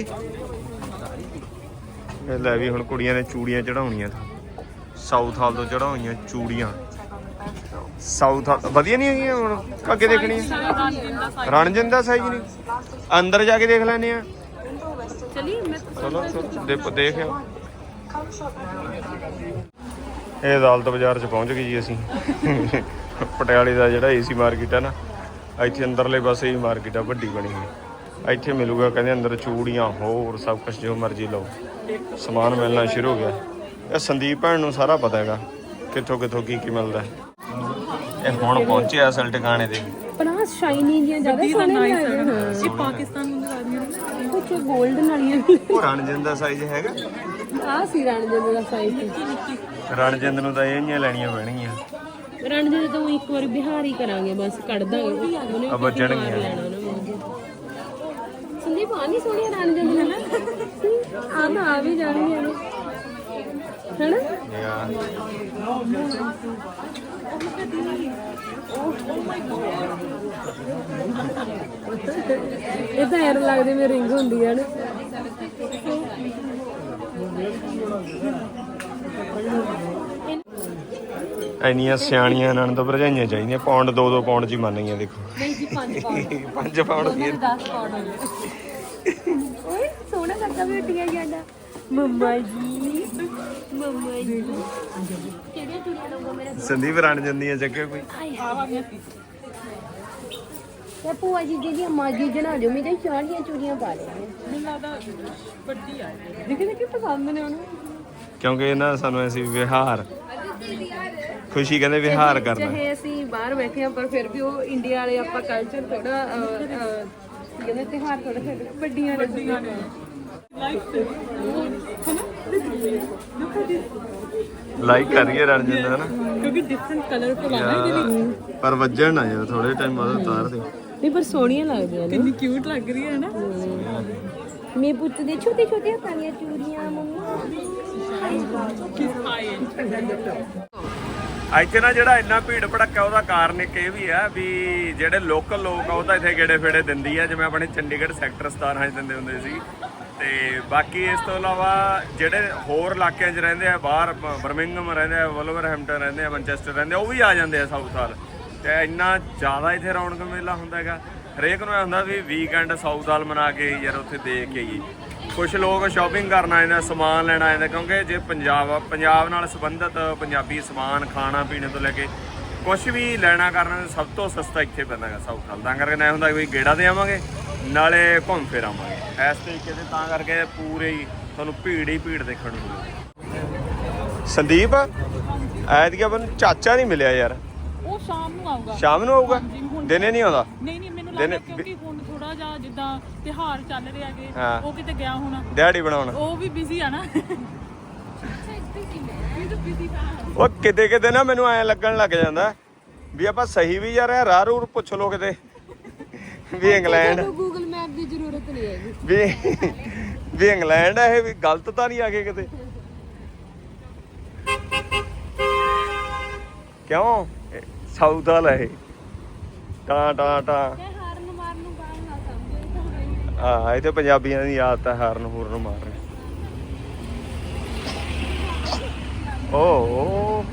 ਇਹ ਲੈ ਵੀ ਹੁਣ ਕੁੜੀਆਂ ਨੇ ਚੂੜੀਆਂ ਚੜਾਉਣੀਆਂ ਸਾਊਥ ਹਾਲ ਤੋਂ ਚੜਾਉਣੀਆਂ ਚੂੜੀਆਂ। ਸਾਊਥ ਵਧੀਆ ਨਹੀਂ ਹੈਗੀਆਂ ਹੁਣ? ਅੱਗੇ ਦੇਖਣੀਆਂ। ਰਣਜਨ ਦਾ ਸਾਈਜ਼ ਨਹੀਂ। ਅੰਦਰ ਜਾ ਕੇ ਦੇਖ ਲੈਣੇ ਆ। ਚਲੀ ਮੈਂ ਦੇਖ ਆਓ। ਇਹ ਅਦਾਲਤ ਬਾਜ਼ਾਰ ਚ ਪਹੁੰਚ ਗਏ ਜੀ ਅਸੀਂ। ਪਟਿਆਲੇ ਦਾ ਜਿਹੜਾ ਏਸੀ ਮਾਰਕੀਟ ਹੈ ਨਾ ਇੱਥੇ ਅੰਦਰਲੇ ਪਾਸੇ ਹੀ ਮਾਰਕੀਟ ਆ ਵੱਡੀ ਬਣੀ ਹੋਈ। ਇੱਥੇ ਮਿਲੂਗਾ ਕਹਿੰਦੇ ਅੰਦਰ ਚੂੜੀਆਂ ਹੋਰ ਸਭ ਕੁਝ ਜੋ ਮਰਜ਼ੀ ਲਓ। ਸਮਾਨ ਮਿਲਣਾ ਸ਼ੁਰੂ ਹੋ ਗਿਆ। ਇਹ ਸੰਦੀਪ ਭੈਣ ਨੂੰ ਸਾਰਾ ਪਤਾ ਹੈਗਾ ਕਿੱਥੋਂ ਕਿੱਥੋਂ ਕੀ ਕੀ ਮਿਲਦਾ। ਹੈ। ਇਹ ਹੁਣ ਪਹੁੰਚੇ ਅਸਲ ਟਿਕਾਣੇ ਤੇ। ਪਨਾ ਸ਼ਾਈਨੀ ਜੀਆਂ ਜ਼ਿਆਦਾ ਸੋਹਣੀਆਂ ਲੱਗਦੀਆਂ ਹਾਂ ਇਹ ਪਾਕਿਸਤਾਨ ਨੂੰ ਲਗਾਦੀਆਂ ਨੇ ਕੁਝ 골ਡਨ ਵਾਲੀਆਂ ਉਹ ਰਣਜਿੰਦ ਸਾਈਜ਼ ਹੈਗਾ। ਆ ਸੀ ਰਣਜਿੰਦ ਦਾ ਸਾਈਜ਼ ਰਣਜਿੰਦ ਨੂੰ ਤਾਂ ਇਹ ਜੀਆਂ ਲੈਣੀਆਂ ਪੈਣਗੀਆਂ। ਰਣਜਿੰਦ ਤੋਂ ਇੱਕ ਵਾਰੀ ਬਿਹਾਰ ਹੀ ਕਰਾਂਗੇ ਬਸ ਕੱਢ ਦਾਂਗੇ ਉਹਨੇ ਆ ਵੱਜਣਗੀਆਂ। ਲੈਣਾ ਉਹਨੇ ਮੂੰਹ ਸੰਦੀਪ ਆ ਨਹੀਂ ਸੋਹਣੀਆਂ ਰਣਜਿੰਦ ਨੇ ਆ ਤਾਂ ਆ ਵੀ ਜਾਣਗੀਆਂ ਨੇ। ਹੈਨਾ? ਯਾ ਇਹ ਤਾਂ ਐਰ ਲੱਗਦੇ ਮੇ ਰਿੰਗ ਹੁੰਦੀ ਹੈ ਨਾ। ਇੰਨੀਆਂ ਸਿਆਣੀਆਂ ਨਣਦ ਭਰਜਾਈਆਂ ਚਾਹੀਦੀਆਂ। ਪੌਂਡ 2-2 ਪੌਂਡ ਹੀ ਮੰਨ ਗਈਆਂ ਦੇਖੋ। ਨਹੀਂ ਜੀ 5 ਪਾਉਂਡ 5 ਪੌਂਡ ਦੀ 10 ਪਾਉਂਡ ਓਏ ਸੋਹਣਾ ਵੀ ਉੱਟੀਆਂ ਜਾਂਦਾ। ਮੰਮਾ ਜੀ ਮੰਮਾ ਜੀ। ਕਿਹੜੀਆਂ ਚੂੜੀਆਂ ਲਊਗਾ ਮੇਰਾ ਸੰਦੀਪ ਰਣਜਿੰਦ ਦੀਆਂ ਚੱਕੇ ਕੋਈ। ਤੇ ਭੂਆ ਜੀ ਜਿਹੜੀਆਂ ਮਾਜੀ ਜਣਾ ਜੋ ਮੇਰੇ ਚਾਰ ਦੀਆਂ ਚੂੜੀਆਂ ਪਾ ਮੈਨੂੰ ਲੱਗਦਾ ਵੱਡੀ ਆ ਦੇਖੇ ਦੇਖੇ ਪਸੰਦ ਨੇ ਉਹਨੂੰ। ਕਿਉਂਕਿ ਇਹਨਾਂ ਸਾਨੂੰ ਅਸੀਂ ਵਿਹਾਰ ਖੁਸ਼ੀ ਕਹਿੰਦੇ ਵਿਹਾਰ ਕਰਨਾ। ਚਾਹੇ ਅਸੀਂ ਬਾਹਰ ਬੈਠੇ ਆ ਪਰ ਫਿਰ ਵੀ ਉਹ ਇੰਡੀਆ ਵਾਲੇ ਆਪਾਂ ਕਲਚਰ ਥੋੜਾ ਕਹਿੰਦੇ ਤਿਉਹਾਰ ਥੋੜਾ ਵੱਡੀਆਂ ਵੱਡੀਆਂ ਨੇ। ਲਾਈਕ ਕਰੀਏ ਰਣਜਿੰਦ ਹਨਾ? ਕਿਉਂਕਿ ਡਿਫਰੈਂਟ ਕਲਰਫੁਲ ਆ ਨਾ ਯਾਰ, ਪਰ ਵੱਜਣ ਨਾ ਯਾਰ ਥੋੜੇ ਟਾਈਮ ਬਾਅਦ ਉਤਾਰ ਦੇ ਨਹੀਂ ਪਰ ਸੋਹਣੀਆਂ ਲੱਗਦੀਆਂ ਨੇ। ਕਿੰਨੀ ਕਿਊਟ ਲੱਗ ਰਹੀ ਹੈ ਨਾ ਮੇ ਪੁੱਤ ਦੇ ਛੋਟੇ ਛੋਟੇ ਹੱਥਾਂ ਦੀਆਂ ਚੂੜੀਆਂ, ਮੰਮਾ। ਇੱਥੇ ਨਾ ਜਿਹੜਾ ਇੰਨਾ ਭੀੜ ਭੜੱਕਾ ਉਹਦਾ ਕਾਰਨ ਇੱਕ ਇਹ ਵੀ ਆ ਵੀ ਜਿਹੜੇ ਲੋਕਲ ਲੋਕ ਆ, ਉਹ ਤਾਂ ਇੱਥੇ ਗੇੜੇ ਫੇੜੇ ਦਿੰਦੀ ਆ, ਜਿਵੇਂ ਆਪਣੇ ਚੰਡੀਗੜ੍ਹ ਸੈਕਟਰ 17 ਚ ਦਿੰਦੇ ਹੁੰਦੇ ਸੀ। ਤੇ ਬਾਕੀ ਇਸ ਤੋਂ ਇਲਾਵਾ ਜਿਹੜੇ ਹੋਰ ਇਲਾਕਿਆਂ 'ਚ ਰਹਿੰਦੇ ਆ, ਬਾਹਰ ਬਰਮਿੰਗਮ ਰਹਿੰਦੇ ਆ, ਵਲਵਰਹੈਂਪਟਨ ਰਹਿੰਦੇ ਆ, ਮੈਨਚੈਸਟਰ ਰਹਿੰਦੇ ਆ, ਉਹ ਵੀ ਆ ਜਾਂਦੇ ਆ ਸਾਊਥ ਸਾਲ ਤੇ ਇੰਨਾ ਜ਼ਿਆਦਾ ਇੱਥੇ ਰੌਣਕ ਮੇਲਾ ਹੁੰਦਾ ਹੈਗਾ। ਹਰੇਕ ਨੂੰ ਇਹ ਹੁੰਦਾ ਵੀ ਵੀਕਐਂਡ ਸਾਊਥ ਹਾਲ ਮਨਾ ਕੇ ਯਾਰ ਉੱਥੇ ਦੇਖ ਕੇ ਆਈਏ ਕੁਝ ਲੋਕ ਸ਼ਾਪਿੰਗ ਕਰਨ ਆ ਜਾਂਦੇ ਆ, ਸਮਾਨ ਲੈਣ ਆ ਜਾਂਦੇ ਆ, ਕਿਉਂਕਿ ਜੇ ਪੰਜਾਬ ਆ ਪੰਜਾਬ ਨਾਲ ਸੰਬੰਧਿਤ ਪੰਜਾਬੀ ਸਮਾਨ ਖਾਣਾ ਪੀਣੇ ਤੋਂ ਲੈ ਕੇ ਕੁਝ ਵੀ ਲੈਣਾ ਕਰਨਾ ਸਭ ਤੋਂ ਸਸਤਾ ਇੱਥੇ ਪੈਂਦਾ ਹੈਗਾ ਸਾਊਥ ਹਾਲ ਤਾਂ ਕਰਕੇ ਨਾ ਹੁੰਦਾ ਵੀ ਗੇੜਾ ਦੇ ਆਵਾਂਗੇ ਨਾਲੇ ਘੁੰਮ ਫਿਰ ਆਵਾਂਗੇ। ਇਸ ਤਰੀਕੇ ਦੇ ਤਾਂ ਕਰਕੇ ਪੂਰੇ ਹੀ ਤੁਹਾਨੂੰ ਭੀੜ ਹੀ ਭੀੜ ਦੇਖਣ ਨੂੰ ਮਿਲੂਗੀ ਸੰਦੀਪ ਐਤਕਿਆ ਬਨ ਚਾਚਾ ਨਹੀਂ ਮਿਲਿਆ ਯਾਰ। ਉਹ ਸ਼ਾਮ ਨੂੰ ਆਊਗਾ। ਸ਼ਾਮ ਨੂੰ ਆਊਗਾ? ਦਿਨੇ ਨਹੀਂ ਆਉਂਦਾ? ਨਹੀਂ ਨਹੀਂ ਦਿਨ- ਲੱਗਦਾ ਕਿਉਂਕਿ ਹੁਣ ਥੋੜਾ ਜਿਹਾ ਜਿੱਦਾਂ ਤਿਹਾਰ ਚੱਲ ਰਿਹਾ ਹੈਗੇ ਹਾਂ। ਉਹ ਕਿਤੇ ਗਿਆ ਹੋਣਾ। ਦਿਹਾੜੀ ਬਣਾਉਣ। ਉਹ ਵੀ ਬਿਜ਼ੀ ਆ ਨਾ। ਉਹ ਕਿਤੇ ਕਿਤੇ ਨਾ ਮੈਨੂੰ ਐ ਲੱਗਣ ਲੱਗ ਜਾਂਦਾ ਵੀ ਆਪਾਂ ਸਹੀ ਵੀ ਜਾ ਰਹੇ ਆ ਰਾਹ ਰੂਰ ਪੁੱਛ ਲੋ ਕਿਤੇ। ਵੀ ਇੰਗਲੈਂਡ ਗੂਗਲ ਮੈਪ ਦੀ ਜ਼ਰੂਰਤ ਨਹੀਂ ਹੈਗੀ। ਵੀ ਵੀ ਇੰਗਲੈਂਡ ਆ ਇਹ ਵੀ ਗਲਤ ਤਾਂ ਨਹੀਂ ਆ ਗਏ ਕਿਤੇ। ਕਿਉਂ? ਸਾਊਥ ਵਾਲਾ ਇਹ। ਟਾ ਟਾ ਟਾ ਹਾਰਨ ਮਾਰਨ ਨੂੰ ਬਾਹਰ ਨਾ ਸਮਝੋ ਇਹ ਤੇ ਪੰਜਾਬੀਆਂ ਦੀ ਆਦਤ ਹੈ ਹਾਰਨ ਹੂਰਨ ਮਾਰਨ। ਓ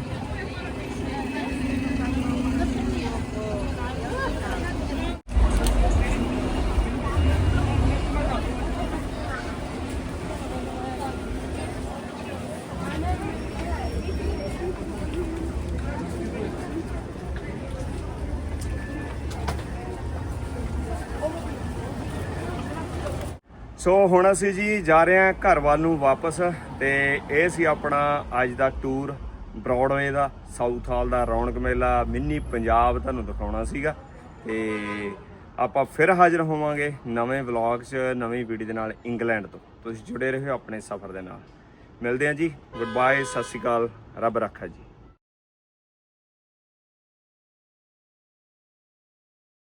ਸੋ ਹੁਣ ਅਸੀਂ ਜੀ ਜਾ ਰਹੇ ਹਾਂ ਘਰ ਵੱਲ ਨੂੰ ਵਾਪਸ ਤੇ ਇਹ ਸੀ ਆਪਣਾ ਅੱਜ ਦਾ ਟੂਰ ਬ੍ਰੌਡਵੇ ਦਾ ਸਾਊਥ ਹਾਲ ਦਾ, ਰੌਣਕ ਮੇਲਾ, ਮਿੰਨੀ ਪੰਜਾਬ ਤੁਹਾਨੂੰ ਦਿਖਾਉਣਾ ਸੀਗਾ ਤੇ ਆਪਾਂ ਫਿਰ ਹਾਜ਼ਰ ਹੋਵਾਂਗੇ ਨਵੇਂ ਵਲੌਗ 'ਚ, ਨਵੀਂ ਵੀਡੀਓ ਦੇ ਨਾਲ ਇੰਗਲੈਂਡ ਤੋਂ। ਤੁਸੀਂ ਜੁੜੇ ਰਹੋ ਆਪਣੇ ਸਫ਼ਰ ਦੇ ਨਾਲ। ਮਿਲਦੇ ਹਾਂ ਜੀ ਗੁੱਡ ਬਾਏ ਸਤਿ ਸ਼੍ਰੀ ਅਕਾਲ, ਰੱਬ ਰੱਖਾ ਜੀ।